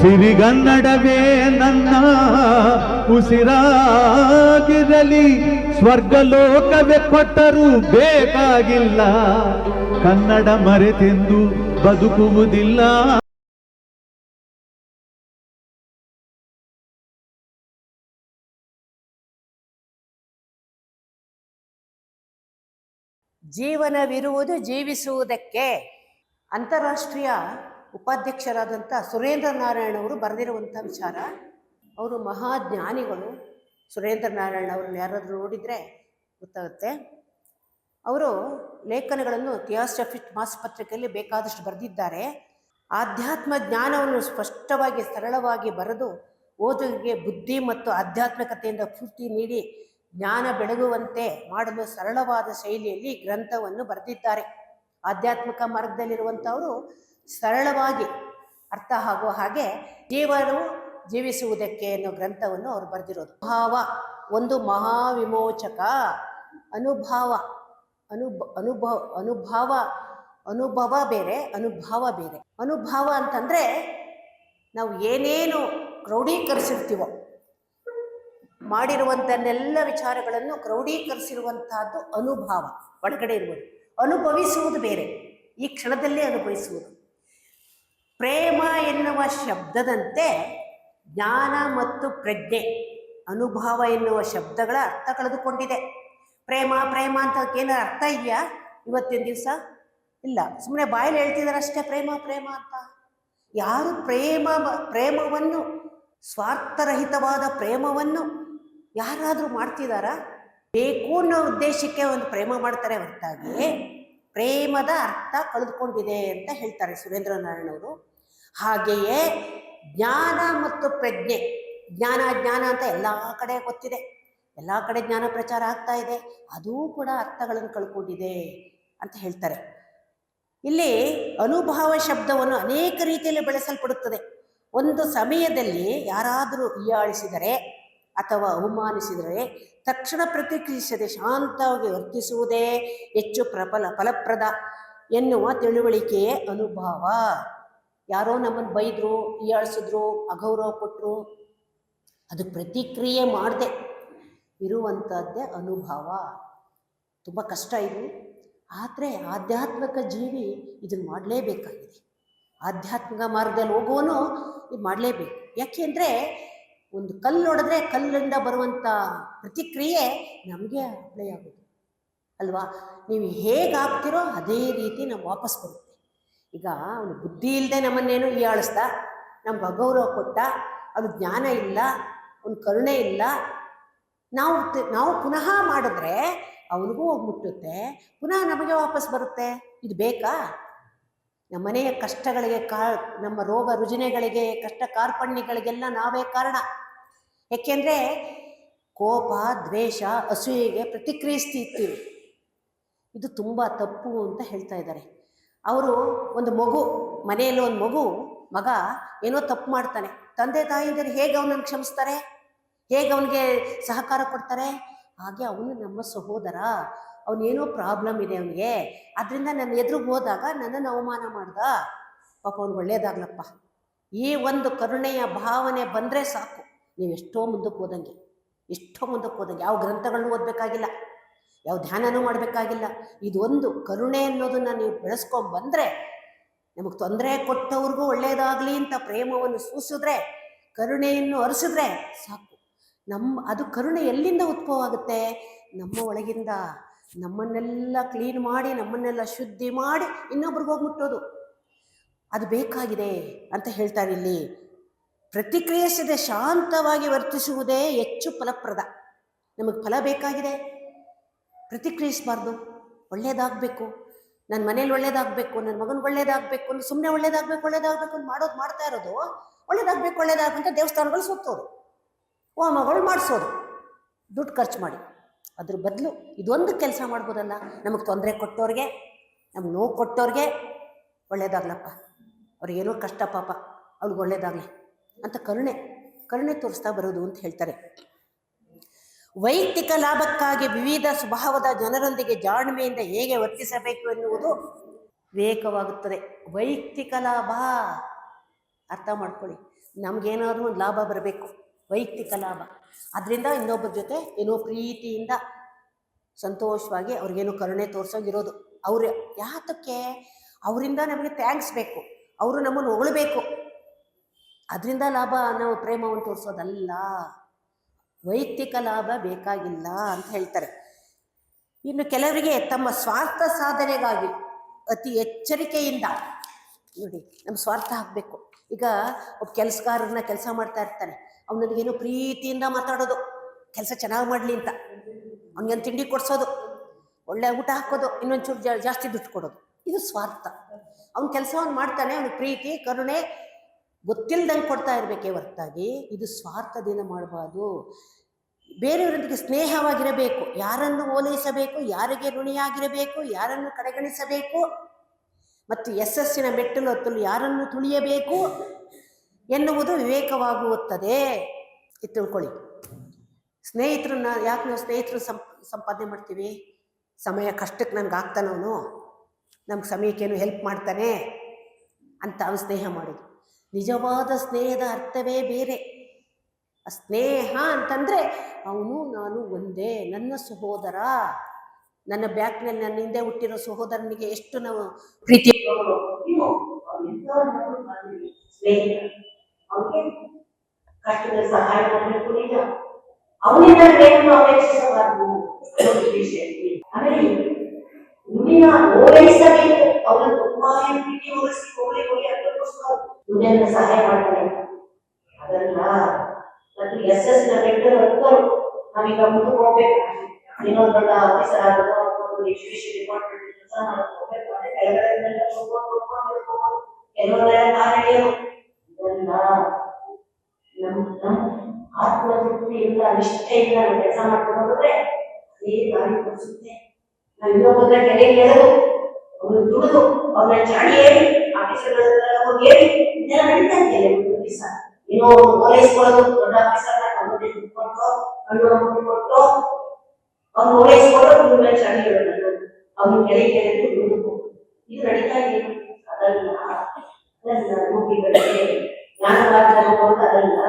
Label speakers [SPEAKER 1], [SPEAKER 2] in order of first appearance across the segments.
[SPEAKER 1] ಸಿರಿಗನ್ನಡವೇ ನನ್ನ ಉಸಿರಾಗಿರಲಿ ಸ್ವರ್ಗಲೋಕವೇ ಕೊಟ್ಟರೂ ಬೇಕಾಗಿಲ್ಲ. ಕನ್ನಡ ಮರೆತೆಂದು ಬದುಕುವುದಿಲ್ಲ.
[SPEAKER 2] ಜೀವನವಿರುವುದು ಜೀವಿಸುವುದಕ್ಕೆ ಅಂತಾರಾಷ್ಟ್ರೀಯ ಉಪಾಧ್ಯಕ್ಷರಾದಂಥ ಸುರೇಂದ್ರ ನಾರಾಯಣ ಅವರು ಬರೆದಿರುವಂಥ ವಿಚಾರ. ಅವರು ಮಹಾಜ್ಞಾನಿಗಳು ಸುರೇಂದ್ರ ನಾರಾಯಣ ಅವ್ರನ್ನ ಯಾರಾದರೂ ನೋಡಿದರೆ ಗೊತ್ತಾಗುತ್ತೆ. ಅವರು ಲೇಖನಗಳನ್ನು ಥಿಯಾಸಫಿಟ್ ಮಾಸ್ ಪತ್ರಿಕೆಯಲ್ಲಿ ಬೇಕಾದಷ್ಟು ಬರೆದಿದ್ದಾರೆ. ಆಧ್ಯಾತ್ಮ ಜ್ಞಾನವನ್ನು ಸ್ಪಷ್ಟವಾಗಿ, ಸರಳವಾಗಿ ಬರೆದು ಓದುಗರಿಗೆ ಬುದ್ಧಿ ಮತ್ತು ಆಧ್ಯಾತ್ಮಿಕತೆಯಿಂದ ಪೂರ್ತಿ ನೀಡಿ ಜ್ಞಾನ ಬೆಳಗುವಂತೆ ಮಾಡಲು ಸರಳವಾದ ಶೈಲಿಯಲ್ಲಿ ಗ್ರಂಥವನ್ನು ಬರೆದಿದ್ದಾರೆ. ಆಧ್ಯಾತ್ಮಿಕ ಮಾರ್ಗದಲ್ಲಿರುವಂಥವರು ಸರಳವಾಗಿ ಅರ್ಥ ಆಗುವ ಹಾಗೆ ಜೀವನವು ಜೀವಿಸುವುದಕ್ಕೆ ಅನ್ನೋ ಗ್ರಂಥವನ್ನು ಅವರು ಬರೆದಿರೋದು. ಭಾವ ಒಂದು ಮಹಾವಿಮೋಚಕ ಅನುಭಾವ, ಅನುಭ, ಅನುಭವ, ಅನುಭಾವ, ಅನುಭವ ಬೇರೆ, ಅನುಭಾವ ಬೇರೆ. ಅನುಭಾವ ಅಂತಂದರೆ ನಾವು ಏನೇನು ಕ್ರೌಢೀಕರಿಸಿರ್ತೀವೋ ಮಾಡಿರುವಂಥನ್ನೆಲ್ಲ ವಿಚಾರಗಳನ್ನು ಕ್ರೌಢೀಕರಿಸಿರುವಂತಹದ್ದು ಅನುಭಾವ. ಒಳಗಡೆ ಇರ್ಬೋದು. ಅನುಭವಿಸುವುದು ಬೇರೆ. ಈ ಕ್ಷಣದಲ್ಲೇ ಅನುಭವಿಸುವುದು. ಪ್ರೇಮ ಎನ್ನುವ ಶಬ್ದದಂತೆ ಜ್ಞಾನ ಮತ್ತು ಪ್ರಜ್ಞೆ, ಅನುಭವ ಎನ್ನುವ ಶಬ್ದಗಳ ಅರ್ಥ ಕಳೆದುಕೊಂಡಿದೆ. ಪ್ರೇಮ ಪ್ರೇಮ ಅಂತ ಏನೋ ಅರ್ಥ ಇದೆಯಾ? ಇವತ್ತಿನ ದಿವಸ? ಇಲ್ಲ ಸುಮ್ಮನೆ ಬಾಯಲ್ಲಿ ಹೇಳ್ತಿದ್ದಾರೆ ಅಷ್ಟೇ ಪ್ರೇಮ ಪ್ರೇಮ ಅಂತ. ಯಾರು ಪ್ರೇಮ, ಪ್ರೇಮವನ್ನು, ಸ್ವಾರ್ಥರಹಿತವಾದ ಪ್ರೇಮವನ್ನು ಯಾರಾದರೂ ಮಾಡ್ತಿದ್ದಾರಾ ಬೇಕು ಅನ್ನೋ ಉದ್ದೇಶಕ್ಕೆ ಒಂದು ಪ್ರೇಮ ಮಾಡ್ತಾರೆ ಹೊರತಾಗಿ ಪ್ರೇಮದ ಅರ್ಥ ಕಳೆದುಕೊಂಡಿದೆ ಅಂತ ಹೇಳ್ತಾರೆ ಸುರೇಂದ್ರ ಅವರು. ಹಾಗೆಯೇ ಜ್ಞಾನ ಮತ್ತು ಪ್ರಜ್ಞೆ. ಜ್ಞಾನ ಜ್ಞಾನ ಅಂತ ಎಲ್ಲ ಕಡೆ ಗೊತ್ತಿದೆ. ಎಲ್ಲ ಕಡೆ ಜ್ಞಾನ ಪ್ರಚಾರ ಆಗ್ತಾ ಇದೆ. ಅದೂ ಕೂಡ ಅರ್ಥಗಳನ್ನು ಕಳ್ಕೊಂಡಿದೆ ಅಂತ ಹೇಳ್ತಾರೆ. ಇಲ್ಲಿ ಅನುಭವ ಶಬ್ದವನ್ನು ಅನೇಕ ರೀತಿಯಲ್ಲಿ ಬಳಸಲ್ಪಡುತ್ತದೆ. ಒಂದು ಸಮಯದಲ್ಲಿ ಯಾರಾದರೂ ಹೀಯಾಳಿಸಿದರೆ ಅಥವಾ ಅವಮಾನಿಸಿದರೆ ತಕ್ಷಣ ಪ್ರತಿಕ್ರಿಯಿಸದೆ ಶಾಂತವಾಗಿ ವರ್ತಿಸುವುದೇ ಹೆಚ್ಚು ಪ್ರಬಲ, ಫಲಪ್ರದ ಎನ್ನುವ ತಿಳುವಳಿಕೆಯೇ ಅನುಭವ. ಯಾರೋ ನಮ್ಮನ್ನು ಬೈದರು ಹೀಯಾಳಿಸಿದ್ರು ಅಗೌರವ ಕೊಟ್ಟರು ಅದು ಪ್ರತಿಕ್ರಿಯೆ ಮಾಡದೆ. ಇರುವಂಥದ್ದೇ ಅನುಭವ. ತುಂಬ ಕಷ್ಟ ಇದು. ಆದರೆ ಆಧ್ಯಾತ್ಮಿಕ ಜೀವಿ ಇದನ್ನು ಮಾಡಲೇಬೇಕಾಗಿದೆ. ಆಧ್ಯಾತ್ಮಿಕ ಮಾರ್ಗದಲ್ಲಿ ಹೋಗುವನು ಇದು ಮಾಡಲೇಬೇಕು. ಯಾಕೆಂದರೆ ಒಂದು ಕಲ್ಲು ನೋಡಿದ್ರೆ ಕಲ್ಲಿಂದ ಬರುವಂಥ ಪ್ರತಿಕ್ರಿಯೆ ನಮಗೆ ಅಪ್ಲೈ ಆಗೋದು. ಅಲ್ವಾ? ನೀವು ಹೇಗೆ ಆಗ್ತಿರೋ ಅದೇ ರೀತಿ ನಾವು ವಾಪಸ್ ಬರುತ್ತೆ. ಈಗ ಅವನು ಬುದ್ಧಿ ಇಲ್ಲದೆ ನಮ್ಮನ್ನೇನು ಹೀಯಾಳಿಸ್ದ? ನಮ್ಗೆ ಅಗೌರವ ಕೊಟ್ಟ? ಅವನು ಜ್ಞಾನ ಇಲ್ಲ, ಅವನ ಕರುಣೆ ಇಲ್ಲ. ನಾವು ನಾವು ಪುನಃ ಮಾಡಿದ್ರೆ ಅವನಿಗೂ ಹೋಗಿ ಮುಟ್ಟುತ್ತೆ ಪುನಃ ನಮಗೆ ವಾಪಸ್ ಬರುತ್ತೆ. ಇದು ಬೇಕಾ? ನಮ್ಮ ಮನೆಯ ಕಷ್ಟಗಳಿಗೆ ಕಾ, ನಮ್ಮ ರೋಗ ರುಜಿನೆಗಳಿಗೆ, ಕಷ್ಟ ಕಾರ್ಪಣ್ಯಗಳಿಗೆಲ್ಲ ನಾವೇ ಕಾರಣ. ಏಕೆಂದರೆ ಕೋಪ, ದ್ವೇಷ, ಅಸೂಯೆಗೆ ಪ್ರತಿಕ್ರಿಯಿಸ್ತಿರ್ತೀವಿ. ಇದು ತುಂಬ ತಪ್ಪು ಅಂತ ಹೇಳ್ತಾ ಇದ್ದಾರೆ. ಅವರು ಒಂದು ಮಗು, ಮನೆಯಲ್ಲಿ ಒಂದು ಮಗು, ಮಗ ಏನೋ ತಪ್ಪು ಮಾಡ್ತಾನೆ. ತಂದೆ ತಾಯಿಯಂದಿರು ಹೇಗೆ ಅವನನ್ನು ಕ್ಷಮಿಸ್ತಾರೆ? ಹೇಗೆ ಅವನಿಗೆ ಸಹಕಾರ ಕೊಡ್ತಾರೆ? ಹಾಗೆ ಅವನು ನಮ್ಮ ಸಹೋದರ. ಅವನೇನೋ ಪ್ರಾಬ್ಲಮ್ ಇದೆ ಅವನಿಗೆ. ಅದರಿಂದ ನನ್ನ ಎದುರಿಗೆ ಹೋದಾಗ ನನ್ನನ್ನು ಅವಮಾನ ಮಾಡ್ದ. ಪಾಪ ಅವ್ನು ಒಳ್ಳೇದಾಗ್ಲಪ್ಪ. ಈ ಒಂದು ಕರುಣೆಯ ಭಾವನೆ ಬಂದರೆ ಸಾಕು. ನೀವು ಎಷ್ಟೋ ಮುಂದಕ್ಕೆ ಹೋದಂಗೆ. ಎಷ್ಟೋ ಮುಂದಕ್ಕೆ ಹೋದಂಗೆ. ಯಾವ ಗ್ರಂಥಗಳನ್ನು ಓದಬೇಕಾಗಿಲ್ಲ. ಯಾವ ಧ್ಯಾನನೂ ಮಾಡಬೇಕಾಗಿಲ್ಲ. ಇದೊಂದು ಕರುಣೆ ಅನ್ನೋದನ್ನು ನೀವು ಬೆಳೆಸ್ಕೊಂಡು ಬಂದರೆ ನಮಗೆ ತೊಂದರೆ ಕೊಟ್ಟವ್ರಿಗೂ ಒಳ್ಳೆಯದಾಗಲಿ ಅಂತ ಪ್ರೇಮವನ್ನು ಸೂಸಿದ್ರೆ, ಕರುಣೆಯನ್ನು ಅರಿಸಿದ್ರೆ ಸಾಕು. ನಮ್ಮ ಅದು ಕರುಣೆ ಎಲ್ಲಿಂದ ಉತ್ಪವ ಆಗುತ್ತೆ ನಮ್ಮ ಒಳಗಿಂದ ನಮ್ಮನ್ನೆಲ್ಲ ಕ್ಲೀನ್ ಮಾಡಿ, ನಮ್ಮನ್ನೆಲ್ಲ ಶುದ್ಧಿ ಮಾಡಿ ಇನ್ನೊಬ್ರಿಗೆ ಹೋಗಿ ಮುಟ್ಟೋದು ಅದು ಬೇಕಾಗಿದೆ ಅಂತ ಹೇಳ್ತಾರೆ ಇಲ್ಲಿ. ಪ್ರತಿಕ್ರಿಯಿಸದೆ ಶಾಂತವಾಗಿ ವರ್ತಿಸುವುದೇ ಹೆಚ್ಚು ಫಲಪ್ರದ. ನಮಗೆ ಫಲ ಬೇಕಾಗಿದೆ. ಪ್ರತಿಕ್ರಿಯಿಸಬಾರ್ದು. ಒಳ್ಳೇದಾಗಬೇಕು. ನನ್ನ ಮನೇಲಿ ಒಳ್ಳೇದಾಗಬೇಕು ನನ್ನ ಮಗನಿಗೆ ಒಳ್ಳೇದಾಗಬೇಕು ಸುಮ್ಮನೆ ಒಳ್ಳೇದಾಗಬೇಕು ಒಳ್ಳೇದಾಗಬೇಕು ಅಂತ ಮಾಡೋದು ಮಾಡ್ತಾ ಇರೋದು, ಒಳ್ಳೇದಾಗಬೇಕು ಅಂತ ದೇವಸ್ಥಾನಗಳು ಸುತ್ತೋದು ಹೋಮಗಳು ಮಾಡಿಸೋದು. ದುಡ್ಡು ಖರ್ಚು ಮಾಡಿ. ಅದ್ರ ಬದಲು ಇದೊಂದು ಕೆಲಸ ಮಾಡ್ಬೋದಲ್ಲ. ನಮಗೆ ತೊಂದರೆ ಕೊಟ್ಟವ್ರಿಗೆ ನಮ್ಗೆ ನೋವು ಕೊಟ್ಟವ್ರಿಗೆ ಒಳ್ಳೇದಾಗ್ಲಪ್ಪ. ಅವ್ರಿಗೇನೋ ಕಷ್ಟ ಪಾಪ ಅವ್ರಿಗೆ ಒಳ್ಳೇದಾಗಲಿ ಅಂತ ಕರುಣೆ ಕರುಣೆ ತೋರಿಸ್ತಾ ಬರೋದು ಅಂತ ಹೇಳ್ತಾರೆ. ವೈಯಕ್ತಿಕ ಲಾಭಕ್ಕಾಗಿ ವಿವಿಧ ಸ್ವಭಾವದ ಜನರೊಂದಿಗೆ ಜಾಣ್ಮೆಯಿಂದ ಹೇಗೆ ವರ್ತಿಸಬೇಕು ಎನ್ನುವುದು ವಿವೇಕವಾಗುತ್ತದೆ. ವೈಯಕ್ತಿಕ ಲಾಭ,
[SPEAKER 3] ಅರ್ಥ ಮಾಡ್ಕೊಳ್ಳಿ. ನಮಗೇನಾದ್ರೂ ಒಂದು ಲಾಭ ಬರಬೇಕು, ವೈಯಕ್ತಿಕ ಲಾಭ. ಅದರಿಂದ ಇನ್ನೊಬ್ಬರ ಜೊತೆ ಏನೋ ಪ್ರೀತಿಯಿಂದ ಸಂತೋಷವಾಗಿ ಅವ್ರಿಗೇನೋ ಕರುಣೆ ತೋರಿಸೋಗಿರೋದು. ಅವ್ರು ಯಾತಕ್ಕೆ? ಅವರಿಂದ ನಮಗೆ ಥ್ಯಾಂಕ್ಸ್ ಬೇಕು. ಅವರು ನಮ್ಮನ್ನು ಹೊಗಳಬೇಕು. ಅದರಿಂದ ಲಾಭ ನಾವು ಪ್ರೇಮವನ್ನು ತೋರಿಸೋದಲ್ಲ. ವೈಯಕ್ತಿಕ ಲಾಭ ಬೇಕಾಗಿಲ್ಲ ಅಂತ ಹೇಳ್ತಾರೆ. ಇನ್ನು ಕೆಲವರಿಗೆ ತಮ್ಮ ಸ್ವಾರ್ಥ ಸಾಧನೆಗಾಗಿ ಅತಿ ಎಚ್ಚರಿಕೆಯಿಂದ, ನೋಡಿ ನಮ್ಮ ಸ್ವಾರ್ಥ ಆಗಬೇಕು. ಈಗ ಒಬ್ಬ ಕೆಲಸಗಾರನ ಕೆಲಸ ಮಾಡ್ತಾ ಇರ್ತಾನೆ ಅವನಿಗೇನು ಪ್ರೀತಿಯಿಂದ ಮಾತಾಡೋದು, ಕೆಲಸ ಚೆನ್ನಾಗಿ ಮಾಡಲಿ ಅಂತ. ಅವ್ನಿಗೇನು ತಿಂಡಿ ಕೊಡಿಸೋದು, ಒಳ್ಳೆ ಊಟ ಹಾಕೋದು, ಇನ್ನೊಂಚೂರು ಜಾ, ಜಾಸ್ತಿ ದುಡ್ಡು ಕೊಡೋದು. ಇದು ಸ್ವಾರ್ಥ. ಅವ್ನ ಕೆಲಸವನ್ನು ಮಾಡ್ತಾನೆ, ಅವನಿಗೆ ಪ್ರೀತಿ, ಕರುಣೆ ಗೊತ್ತಿಲ್ದಂಗೆ ಕೊಡ್ತಾ ಇರಬೇಕೇ ಹೊರತಾಗಿ ಇದು ಸ್ವಾರ್ಥದಿಂದ ಮಾಡಬಾರ್ದು. ಬೇರೆಯವರೊಂದಿಗೆ ಸ್ನೇಹವಾಗಿರಬೇಕು. ಯಾರನ್ನು ಓಲೈಸಬೇಕು, ಯಾರಿಗೆ ಋಣಿಯಾಗಿರಬೇಕು, ಯಾರನ್ನು ಕಡೆಗಣಿಸಬೇಕು, ಮತ್ತು ಯಶಸ್ಸಿನ ಮೆಟ್ಟಲು ಹತ್ತಲು ಯಾರನ್ನು ತುಳಿಯಬೇಕು ಎನ್ನುವುದು ವಿವೇಕವಾಗುತ್ತದೆ. ಇದು ತಿಳ್ಕೊಳ್ಳಿ. ಸ್ನೇಹಿತರನ್ನ, ಯಾಕೆ ನಾವು ಸ್ನೇಹಿತರು ಸಂಪ್, ಸಂಪಾದನೆ ಮಾಡ್ತೀವಿ? ಸಮಯ ಕಷ್ಟಕ್ಕೆ ನನಗೆ ಆಗ್ತಾನವನು. ನಮ್ಗೆ ಸಮಯಕ್ಕೇನು ಹೆಲ್ಪ್ ಮಾಡ್ತಾನೆ ಅಂತ ಅವನು ಸ್ನೇಹ ಮಾಡೋದು ನಿಜವಾದ ಸ್ನೇಹದ ಅರ್ಥವೇ ಬೇರೆ. ಸ್ನೇಹ ಅಂತಂದರೆ, ಅವನು ನಾನು ಒಂದೇ, ನನ್ನ ಸಹೋದರ. ನನ್ನ ಬ್ಯಾಕ್ನಲ್ಲಿ ನನ್ನ ಹಿಂದೆ ಹುಟ್ಟಿರೋ ಸಹೋದರನಿಗೆ ಎಷ್ಟು ನಾವು ಪ್ರೀತಿ
[SPEAKER 2] ಕಷ್ಟದ ಸಹಾಯ ನಾವು ಕೆರೆ ಎಳೆದು ಅವ್ನು ದುಡಿದು ಅವ್ರನ್ನ ಚಾಡಿ ಹೇಳಿ ಆಫೀಸರ್ಗಳೆಲ್ಲ ಹೋಗಿ ಹೇಳಿ, ಇದೆಲ್ಲ ನಡೀತಾ ಇದೆಯಲ್ಲ ಒಂದು ದಿವಸ. ಏನೋ ಒಂದು ಓಲೈಸ್ಕೊಳ್ಳೋದು, ದೊಡ್ಡ ಆಫೀಸರ್ನ ದುಡ್ಡು ಕೊಟ್ಟು ಹಣ್ಣು ಕೊಟ್ಟು ಅವ್ನು ಓಲೈಸ್ಕೊಂಡು ಮೇಲೆ ಚಾಡಿ ಹೇಳೋದು ಕೆರೆ ಕೆರೆಗೆ ಎಳೆದು ದುಡಿದು ಇದು ನಡೀತಾ ಇದೆಯಲ್ಲ ಅದಲ್ಲ ಅದಲ್ಲ ಮೂಗಿಗಳಿಗೆ ಜ್ಞಾನವಾದ ಅದಲ್ಲ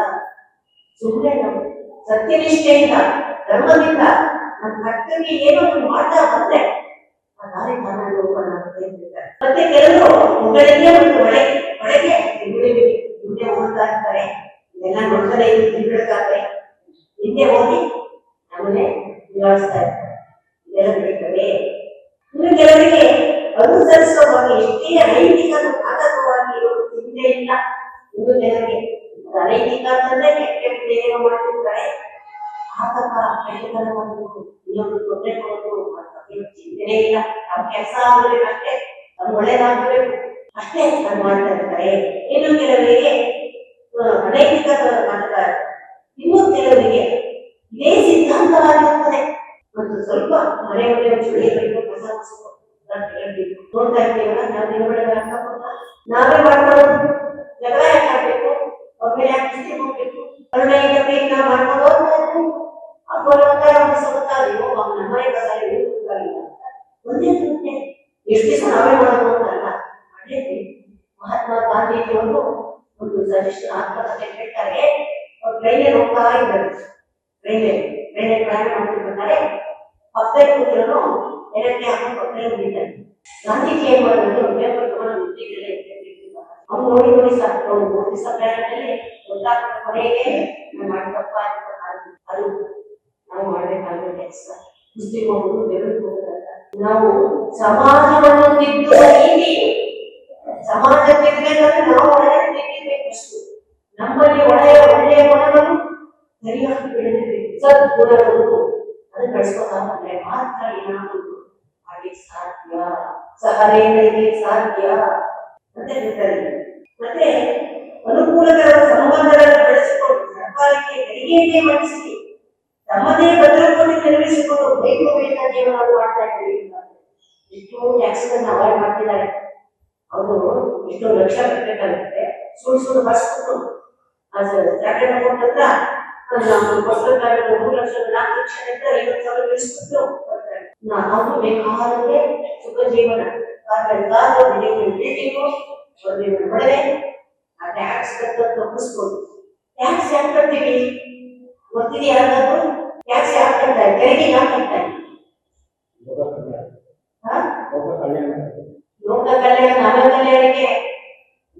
[SPEAKER 2] ಸುಮ್ಮನೆ ನಾವು ಸತ್ಯನಿಷ್ಠೆಯಿಂದ, ಧರ್ಮದಿಂದ, ನಮ್ಮ ಕರ್ತವ್ಯ ಏನೋ ಮಾಡ್ತಾ ಬಂದ್ರೆ ಆ ದಾರಿ ತಾನಾಗಿ ಹೋಗೋಣ ಅಂತ. ಮತ್ತೆ ಕೆಲವರು ಮುಗಳಿಗೆ ಮತ್ತು ಒಳಗೆ ಒಳಗೆ ಹಿಂದೆ ಓದ್ತಾ ಇರ್ತಾರೆ ಇದೆಲ್ಲ ನೋಡ್ತಾರೆ ತಿಳ್ಕೊಳ್ತಾರೆ ಹಿಂದೆ ಹೋಗಿ ಆಮೇಲೆ ನಿವಾರಿಸ್ತಾ ಇರ್ತಾರೆ ಇದೆಲ್ಲ ಇನ್ನು ಕೆಲವರಿಗೆ ಅನುಸರಿಸುವಾಗ ಎಷ್ಟೇ ಅನೈತಿಕ ಆತಂಕವಾಗಿ ಚಿಂತೆ ಇಲ್ಲ ಇನ್ನು ಕೆಲವರಿಗೆ ಅನೈತಿಕ ಅಂತಂದ್ರೆ ಕೆಟ್ಟ ಕೆಟ್ಟ ಮಾಡ್ತಿರ್ತಾರೆ ಆತಕ ಮಾಡೋದು ಇನ್ನೊಂದು ತೊಂದರೆ ಕೊಡೋದು ಅದ್ರ ಚಿಂತೆನೇ ಇಲ್ಲ ಮತ್ತೆ ಕೆಲಸ ಆಗ್ಬೇಕಷ್ಟೇ ಒಳ್ಳೇದಾಗ್ಬೇಕು ಅಷ್ಟೇ ಅದು ಮಾಡ್ತಾ ಇರ್ತಾರೆ. ಇನ್ನು ಕೆಲವರಿಗೆ ಅನೈತಿಕ ಮಾಡ್ತಾರೆ ಇನ್ನು ಕೆಲವರಿಗೆ ಇದೇ ಸಿದ್ಧಾಂತವಾಗಿರುತ್ತದೆ. ಮತ್ತು ಸ್ವಲ್ಪ ಮನೆ ಮನೆ ಚುಳಿಯಬೇಕು ಕಸ ನೋಡ್ತಾ ಇರ್ತೀವಲ್ಲ ನಾವು ದಿನಬಳಗ ನಾವೇ ಮಾಡ್ಕೊಳ್ಳೋದು ಜಗಳ ಯಾಕೆ ಆಗ್ಬೇಕು ಅವ್ರ ಮೇಲೆ ಯಾಕೆ ಹೋಗ್ಬೇಕು? ಅವ್ರನ್ನ ಈಗ ಪ್ರೀತಿನ ಮಾಡ್ಕೊಂಡು ಹೋಗ್ತಾ ಇದ್ರು ಅಪ್ಪನಂತರ ಸಗುತ್ತಾರಿಯೋ ಅವ್ನ ನಮ್ಮನೆ ಕಸ ಇರುತ್ತಾರಿಲ್ಲ ಒಂದೇ ಸುಮ್ಮನೆ ಎಷ್ಟು ದಿವಸ ನಾವೇ ಮಾಡೋದು ಅಂತಲ್ಲ ಮಾಡಲೇಬೇಕು ಮಹಾತ್ಮ ಗಾಂಧೀಜಿಯವರು ಒಂದು ಸಜೆಷನ್ ಆತ್ಮಕಥೆ ಹೇಳ್ತಾರೆ ಅವ್ರು ಟ್ರೈನಲ್ಲಿ ಹೋಗ್ತಾ ಇದ್ದಾರೆ ಟ್ರೈನಲ್ಲಿ ಟ್ರೈನಲ್ಲಿ ಪ್ರಯಾಣ ಮಾಡ್ತಿರ್ಬೇಕಾದ್ರೆ ಪಕ್ಕದಲ್ಲಿ ಕೂತಿರೋನು ಎರಡನೇ ಹಾಕೊಂಡು ಪಕ್ಕದಲ್ಲಿ ಹೋಗಿದ್ದಾನೆ ಗಾಂಧೀಜಿ ಏನ್ ಮಾಡಿದ್ರು ಪೇಪರ್ ತಗೊಂಡು ಮುಟ್ಟಿಗೆಲ್ಲ ಅವ್ನು ನೋಡಿ ನೋಡಿ ಸಾಕು ಅವ್ನು ಮೂರು ದಿವಸ ಪ್ರಯಾಣದಲ್ಲಿ ಗೊತ್ತಾಗ್ತದೆ ಕೊನೆಗೆ ನಾವು ಮಾಡಿ ತಪ್ಪ ಆಯ್ತು ಅದು- ಅದು ನಾವು ಮಾಡಬೇಕಾದ ಕೆಲಸ ಬೆರಳು ಹೋಗುದಲ್ಲ ನಾವು ಸಮಾಜವನ್ನು ತಿದ್ದುವ ರೀತಿ ಸಮಾಜ ತಿದ್ದಬೇಕಾದ್ರೆ ನಾವು ಅಷ್ಟು. ನಮ್ಮಲ್ಲಿ ಒಳ್ಳೆಯ ಒಳ್ಳೆಯ ಗುಣಗಳು ಸರಿಯಾಗಿ ಬೆಳೆದಿರಬೇಕು ಸದ್ಗುಣಗಳು ಅದನ್ನ ಬೆಳೆಸ್ಕೊತಾದ್ರೆ ಮಾತ್ರ ಏನಾಗುವುದು ಹಾಗೆ ಸಾಧ್ಯ. ಸಹನೆಯಲ್ಲಿ ಸಾಧ್ಯ. ಅಂತ ಹೇಳ್ತಾರೆ. ಮತ್ತೆ ಅನುಕೂಲಕರ ಸಂಬಂಧಗಳನ್ನು ಬೆಳೆಸಿಕೊಂಡು ಸರ್ಕಾರಕ್ಕೆ ತೆರಿಗೆಯನ್ನೇ ಮಂಡಿಸಿ ತಮ್ಮದೇ ಭದ್ರಕೋಟಿ ನಿರ್ವಹಿಸಿಕೊಂಡು ವೈಭವೀಯ ಜೀವನವನ್ನು ಮಾಡ್ತಾ ಇದ್ದೀವಿ. ಎಷ್ಟೋ ಆಕ್ಸಿಡೆಂಟ್ ಅವಾಯ್ಡ್ ಮಾಡ್ತಿದ್ದಾರೆ. ಅವರು ಎಷ್ಟೋ ಲಕ್ಷ ಕಟ್ಟಬೇಕಾಗುತ್ತೆ ಸುಳ್ಳು ಸುಳ್ಳು ಬಸ್ಕೊಂಡು ಅದು ಜಾಗರಣ ಕೊಟ್ಟಂತ ನಾವು ಕೊಟ್ಟಂತ ಮೂರು ಲಕ್ಷ ನಾಲ್ಕು ಲಕ್ಷ ಅಂತ ಐವತ್ತು ಸಾವಿರ ಇಳಿಸ್ಬಿಟ್ಟು ನಾವು ಬೇಕಾದಂಗೆ ಸುಖ ಜೀವನ ಕಾರ್ಬೇಕಾದ ಬಿಲ್ಡಿಂಗು ಒಡವೆ ಆ ಟ್ಯಾಕ್ಸ್ ಕಟ್ಟೋದು ತಪ್ಪಿಸ್ಬೋದು ಟ್ಯಾಕ್ಸ್ ಯಾಕೆ ಕಟ್ತೀವಿ ಗೊತ್ತಿದೆ ಯಾರಿಗಾದ್ರು ಯಾಕೆ ತೆರಿಗೆ ಯಾಕೆ ಕಟ್ತಾ ಹಾ? ಲೋಕ ಕಲ್ಯಾಣ ನಾಗ ಕಲ್ಯಾಣಕ್ಕೆ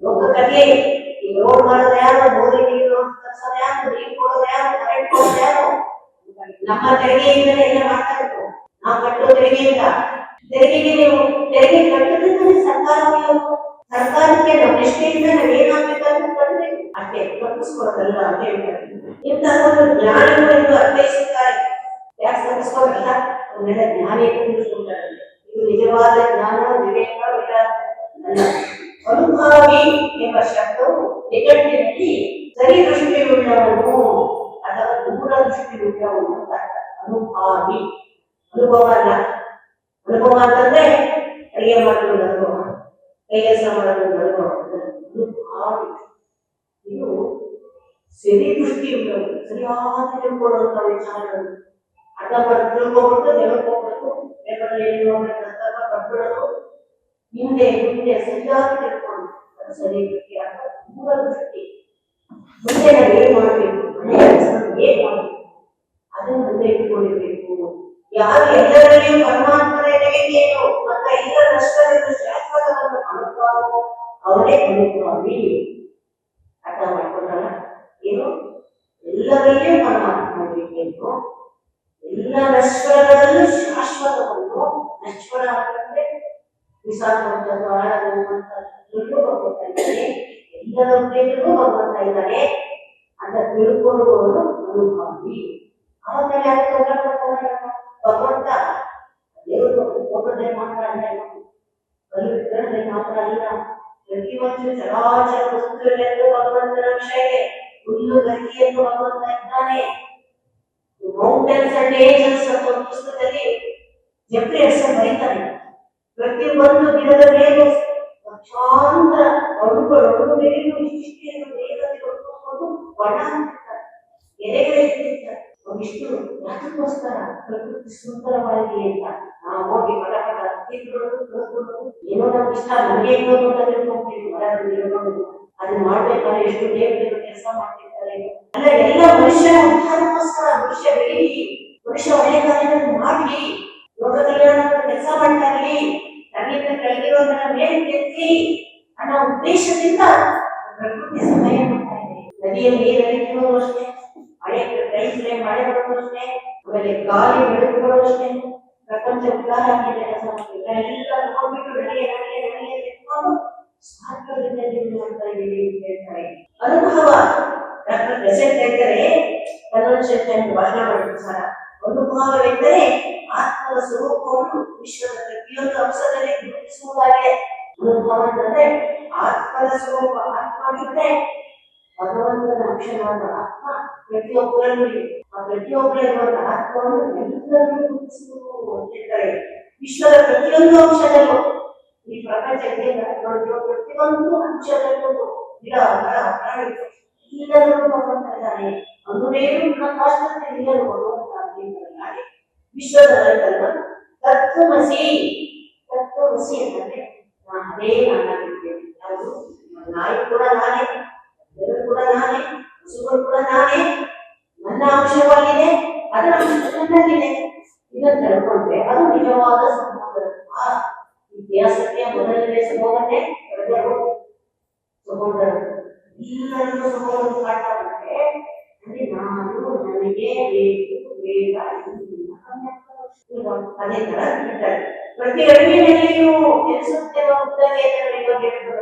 [SPEAKER 2] ಲೋಕ ಕಲ್ಯಾಣ ಈಗ ರೋಡ್ ಮಾಡೋದು ಯಾರು? ಬೋರಿಗೆ ರೋಡ್ ತರ್ಸೋದು ಯಾರು? ನೀರು ಕೊಡೋದು ಯಾರು? ಕರೆಂಟ್ ಕೊಡೋದು ಯಾರು? ನಮ್ಮ ತೆರಿಗೆಯಿಂದಲೇ ಎಲ್ಲ ಮಾಡ್ತಾ ಇದ್ರು. ನಾವು ಕಟ್ಟೋ ತೆರಿಗೆಯಿಂದ. ತೆರಿಗೆಗೆ ನೀವು ತೆರಿಗೆ ಕಟ್ಟೋದ್ರಿಂದ ಸರ್ಕಾರ. ಸರ್ಕಾರಕ್ಕೆ ನಮ್ಮ ನಿಷ್ಠೆಯಿಂದ ನಾವು ಏನಾಗಬೇಕಂತ ಕಟ್ಟಬೇಕು ಅಷ್ಟೇ ಅಂತ ಹೇಳ್ತಾರೆ. ಇಂತಹ ಜ್ಞಾನಿಗಳು ಎಂದು ಅರ್ಥೈಸುತ್ತಾರೆ. ಯಾಕೆ ತಪ್ಪಿಸ್ಕೊಡಲ್ಲ ಅವನ್ನೆಲ್ಲ ಜ್ಞಾನೇ ತಿಳಿಸ್ಕೊಳ್ತಾರೆ ಇದು ನಿಜವಾದ ಜ್ಞಾನ ವಿವೇಕ ಅನುಭವಿ ಅನುಭಾವಿ ಎಂಬ ಶಬ್ದವು ನಿಘಂಟಿನಲ್ಲಿ ಸರಿ ದೃಷ್ಟಿಯುಳ್ಳವನು ಅಥವಾ ದೂರ ಅಂತ ಅನುಭವಿ. ಅನುಭಾವಿ ಅಲ್ಲ. ಅನುಭವ ಅಂತಂದ್ರೆ ಅಡಿಗೆ ಮಾಡೋದು ಅನುಭವ ಕೈ ಕೆಲಸ ಮಾಡೋದು ಅನುಭವ ಅನುಭಾವಿ ಇದು ಸರಿ ದೃಷ್ಟಿಯುಳ್ಳವನು ಸರಿಯಾದ ತಿಳ್ಕೊಳ್ಳುವಂತ ವಿಚಾರಗಳು ಅರ್ಧ ಬರ್ದು ತಿಳ್ಕೊಬಿಟ್ಟು ದೇವಕ್ಕೆ ಹೋಗ್ಬೇಕು ಪೇಪರಲ್ಲಿ ಏನು ನೋಡ್ಬೇಕು ಅಂತ ಬರ್ಬಿಡೋದು ಹಿಂದೆ ಮುಂದೆ ಸರಿಯಾಗಿ ತಿಳ್ಕೊಂಡು ಅದು ಸರಿ ದೃಷ್ಟಿ ಅಥವಾ ದೂರ ದೃಷ್ಟಿ ಮುಂದೆ ನಾವು ಏನ್ ಮಾಡ್ಬೇಕು ಮನೆ ಕೆಲಸ ಏನ್ ಮಾಡ್ಬೇಕು ಅದನ್ನ ಮುಂದೆ ಇಟ್ಕೊಂಡಿರ್ಬೇಕು ಯಾರು ಎಲ್ಲರಲ್ಲಿಯೂ ಪರಮಾತ್ಮನ ಎಲ್ಲ ನಷ್ಟದಿಂದ ಶಾಶ್ವತವನ್ನು ಕಾಣುತ್ತಾರೋ ಅವರೇ ಅನುಭವಿ. ಅರ್ಥ ಮಾಡ್ಕೊಂಡಲ್ಲ ಏನು ಎಲ್ಲರಲ್ಲಿಯೂ ಪರಮಾತ್ಮ ಇರಬೇಕು ಎಲ್ಲ ನಶ್ವರಗಳಲ್ಲೂ ಶಾಶ್ವತವನ್ನು ನಶ್ವರ ಅಂತಂದ್ರೆ ಬಿಸಾಕುವಂಥದ್ದು ಆಳಗುವಂಥದ್ದು ಭಗವಂತ ಇದ್ದಾನೆ ಎಲ್ಲರ ಹೃದಯದಲ್ಲೂ ಭಗವಂತ ಇದ್ದಾನೆ ಅಂತ ತಿಳ್ಕೊಳ್ಳುವವರು ಅನುಭವಿ ಮಾಡ್ತಾನೆ ಭಗವಂತ ದೇವರು ಫೋಟೋದಲ್ಲಿ ಮಾತ್ರ ಅಲ್ಲ ಬರೀ ಪ್ರತಿಯೊಂದು ಭಗವಂತನ ಇದೆ ಹುಲ್ಲು ಗಟ್ಟಿಯನ್ನು ಭಗವಂತ ಇದ್ದಾನೆ ಮೌಂಟೇನ್ಸ್ ಅಂಡ್ ಪುಸ್ತಕದಲ್ಲಿ ಜೆಫ್ರಿ ಎಡ್ಸನ್ ಬರೀತಾನೆ ಪ್ರತಿಯೊಂದು ಗಿಡದ ಮೇಲೆ ಲಕ್ಷಾಂತರ ಅಣುಗಳು ಅಣು ಬಣ್ಣ ಎಲೆಗಳೇ ಯಾತಕ್ಕೋಸ್ಕರ ಪ್ರಕೃತಿ ಸುಂದರವಾಗಿ ಅಂತ ನಾವು ಹೋಗಿ ಪಟ ಪಟ ತುಳ್ಕೊಳ್ಳೋದು ಏನೋ ನಮ್ಗೆ ಇಷ್ಟ ನಮಗೆ ಇನ್ನೊಂದು ಅಂತ ತಿಳ್ಕೊಂಡ್ಬಿಟ್ಟಿದ್ವಿ ಮರ ಗಿಡಗಳು ಅದನ್ನ ಮಾಡ್ಬೇಕಾದ್ರೆ ಎಷ್ಟು ದೇವತೆಗಳು ಕೆಲಸ ಮಾಡ್ತಿರ್ತಾರೆ. ಅಲ್ಲ, ಎಲ್ಲ ಮನುಷ್ಯ ಉದ್ಧಾರಕ್ಕೋಸ್ಕರ ಮನುಷ್ಯ ಬೆಳೀಲಿ. ಮನುಷ್ಯ ಒಳ್ಳೆ ಕಾರ್ಯಗಳನ್ನು ಮಾಡ್ಲಿ. ಲೋಕ ಕಲ್ಯಾಣ ಕೆಲಸ ಮಾಡ್ತಾ ಇರಲಿ. ನನ್ನಿಂದ ಕಳೆದಿರೋದನ್ನ ಮೇಲೆ ಕೆತ್ತಿ ಅನ್ನೋ ಉದ್ದೇಶದಿಂದ ಪ್ರಕೃತಿ ಸಮಯ ಮಾಡ್ತಾ ಇದೆ. ನದಿಯಲ್ಲಿ ನೀರಲ್ಲಿ ಅಷ್ಟೇ. ಮಳೆ ರೈತರೇ ಮಳೆ ಬರುವಷ್ಟೇ, ಆಮೇಲೆ ಗಾಳಿ ಅಷ್ಟೇ ಪ್ರಪಂಚ ಎಲ್ಲ ಜೀವನ ಮಾಡ್ತಾ ಇದೀವಿ ಅಂತ ಹೇಳ್ತಾರೆ. ಅನುಭವ ಡಾಕ್ಟರ್ ಪ್ರೆಸೆಂಟ್ ಹೇಳ್ತಾರೆ ಅನುಭವವೆಂದರೆ ಆತ್ಮದ ಸ್ವರೂಪವನ್ನು ವಿಶ್ವದ ಪ್ರತಿಯೊಂದು ಅಂಶದಲ್ಲಿ ಗುರುತಿಸುವುದಾಗಿದೆ. ಅನುಭವ ಅಂತಂದ್ರೆ ಆತ್ಮದ ಸ್ವರೂಪ, ಆತ್ಮ ಅಂದ್ರೆ ಭಗವಂತನ ಅಂಶವಾದ ಆತ್ಮ ಆ ಪ್ರತಿಯೊಬ್ಬರಲ್ಲಿರುವಂತ ಆತ್ಮವನ್ನು ಎಲ್ಲರಲ್ಲೂ ಗುರುತಿಸುವುದು ವಿಶ್ವದ ಪ್ರತಿಯೊಂದು ಅಂಶದಲ್ಲೂ, ಈ ಪ್ರಪಂಚಕ್ಕೆ ನೋಡಿರೋ ಪ್ರತಿಯೊಂದು ಅಂಶದಲ್ಲೂ ಗಿಡ ಮರ ಪ್ರಾಣಿ ಎಲ್ಲರಲ್ಲೂ ಭಗವಂತ ಇದ್ದಾನೆ ಅನುರೇನು ಪ್ರಕಾಶದಂತೆ ಎಲ್ಲರೂ ಆಗಿದ್ದಾನೆ ವಿಶ್ವದ ರೈತನ ತತ್ವಮಸಿ ತತ್ವಮಸಿ ಅಂತಂದ್ರೆ ನಾನು ನಾನಾಗಿದ್ದೇನೆ. ಯಾವುದು? ನಾಯಿ ಕೂಡ ನಾನೇ ಬೆವರು ಕೂಡ ನಾನೇ. ಹಸುಗಳು ಕೂಡ ನಾನೇ ನನ್ನ ಅಂಶವಾಗಿದೆ ಅದರ ಅಂಶ ನನ್ನಲ್ಲಿದೆ. ಇದನ್ನು ತಿಳ್ಕೊಂಡ್ರೆ ಅದು ನಿಜವಾದ ಸಂಬೋಧನ ಇತಿಹಾಸಕ್ಕೆ ಮೊದಲನೇ ಸಂಬೋಧನೆ ನಾನು ನನಗೆ ಅದೇ ತರ ಪ್ರತಿ ಅರಿವಿನಲ್ಲಿಯೂ ತಿಳಿಸುತ್ತೆ ಬಗ್ಗೆ ಹೇಳ್ತಾರೆ.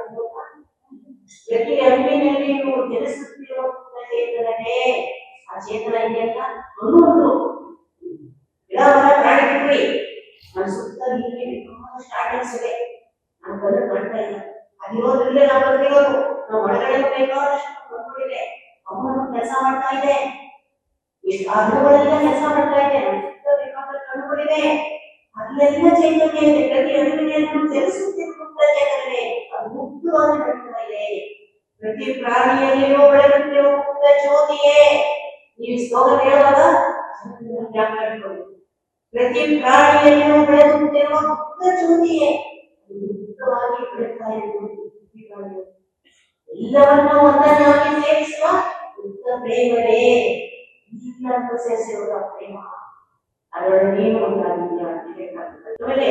[SPEAKER 2] ಪ್ರತಿ ಅರಿವಿನಲ್ಲಿಯೂ ತಿಳಿಸುತ್ತಿರುವ ಉತ್ತರೇತರನೇ ಆ ಚೇತನ ಇದೆಯಲ್ಲ ಅನ್ನೋದು ಗಿಡ ಮರ ಪ್ರಾಣಿ ಬಿಟ್ರಿ ನನ್ನ ಸುತ್ತ ಇಲ್ಲಿ ಸ್ಟಾರ್ಟ್ ಇದೆ ನಾನು ಕಣ್ಣು ಮಾಡ್ತಾ ಇಲ್ಲ. ಅದಿರೋದ್ರಲ್ಲೇ ನಾವು ಬರ್ತಿರೋದು. ನಾವು ಒಳಗಡೆ ಬೇಕಾದಷ್ಟು ಕಂಡುಕೊಂಡಿದೆ ಅವನು ಕೆಲಸ ಮಾಡ್ತಾ ಇದೆ. ಇಷ್ಟು ಕೆಲಸ ಮಾಡ್ತಾ ಇದೆ. ನನ್ನ ಸುತ್ತ ಬೇಕಾದಷ್ಟು ಕಂಡುಕೊಂಡಿದೆ ಅಲ್ಲೆಲ್ಲ ಚೈತನ್ಯ ಇದೆ. ಪ್ರತಿ ಅಡುಗೆಯನ್ನು ತಿಳಿಸುತ್ತಿರುವ ಚೈತನ್ಯ ಅದು ಪ್ರತಿ ಪ್ರಾಣಿಯಲ್ಲಿಯೂ ಬೆಳಗುತ್ತಿರುವ ಮುಕ್ತ ಜ್ಯೋತಿಯೇ ನೀವು ಸ್ಲೋಗನ್ ಹೇಳುವಾಗ ಜ್ಞಾಪಕ ಇಟ್ಕೊಳ್ಳಿ. ಪ್ರತಿ ಪ್ರಾಣಿಯಲ್ಲಿಯೂ ಬೆಳಗುತ್ತಿರುವ ಮುಕ್ತ ಜ್ಯೋತಿಯೇ ಅದು ಮುಕ್ತವಾಗಿ ಬೆಳಗ್ತಾ ಇರುವುದು ಈ ಪ್ರಾಣಿಗಳು. ಎಲ್ಲವನ್ನೂ ಒಂದನ್ನಾಗಿ ಸೇರಿಸುವ ಶುದ್ಧ ಪ್ರೇಮವೇ ಎಲ್ಲರನ್ನೂ ಸೇರಿಸಿರುವ ಪ್ರೇಮ ಅದರೊಳಗೆ ನೀನು ಒಂದಾಗಿದೆಯಾ ಅಂತ ಬೇಕಾಗ್ತದೆ ಆಮೇಲೆ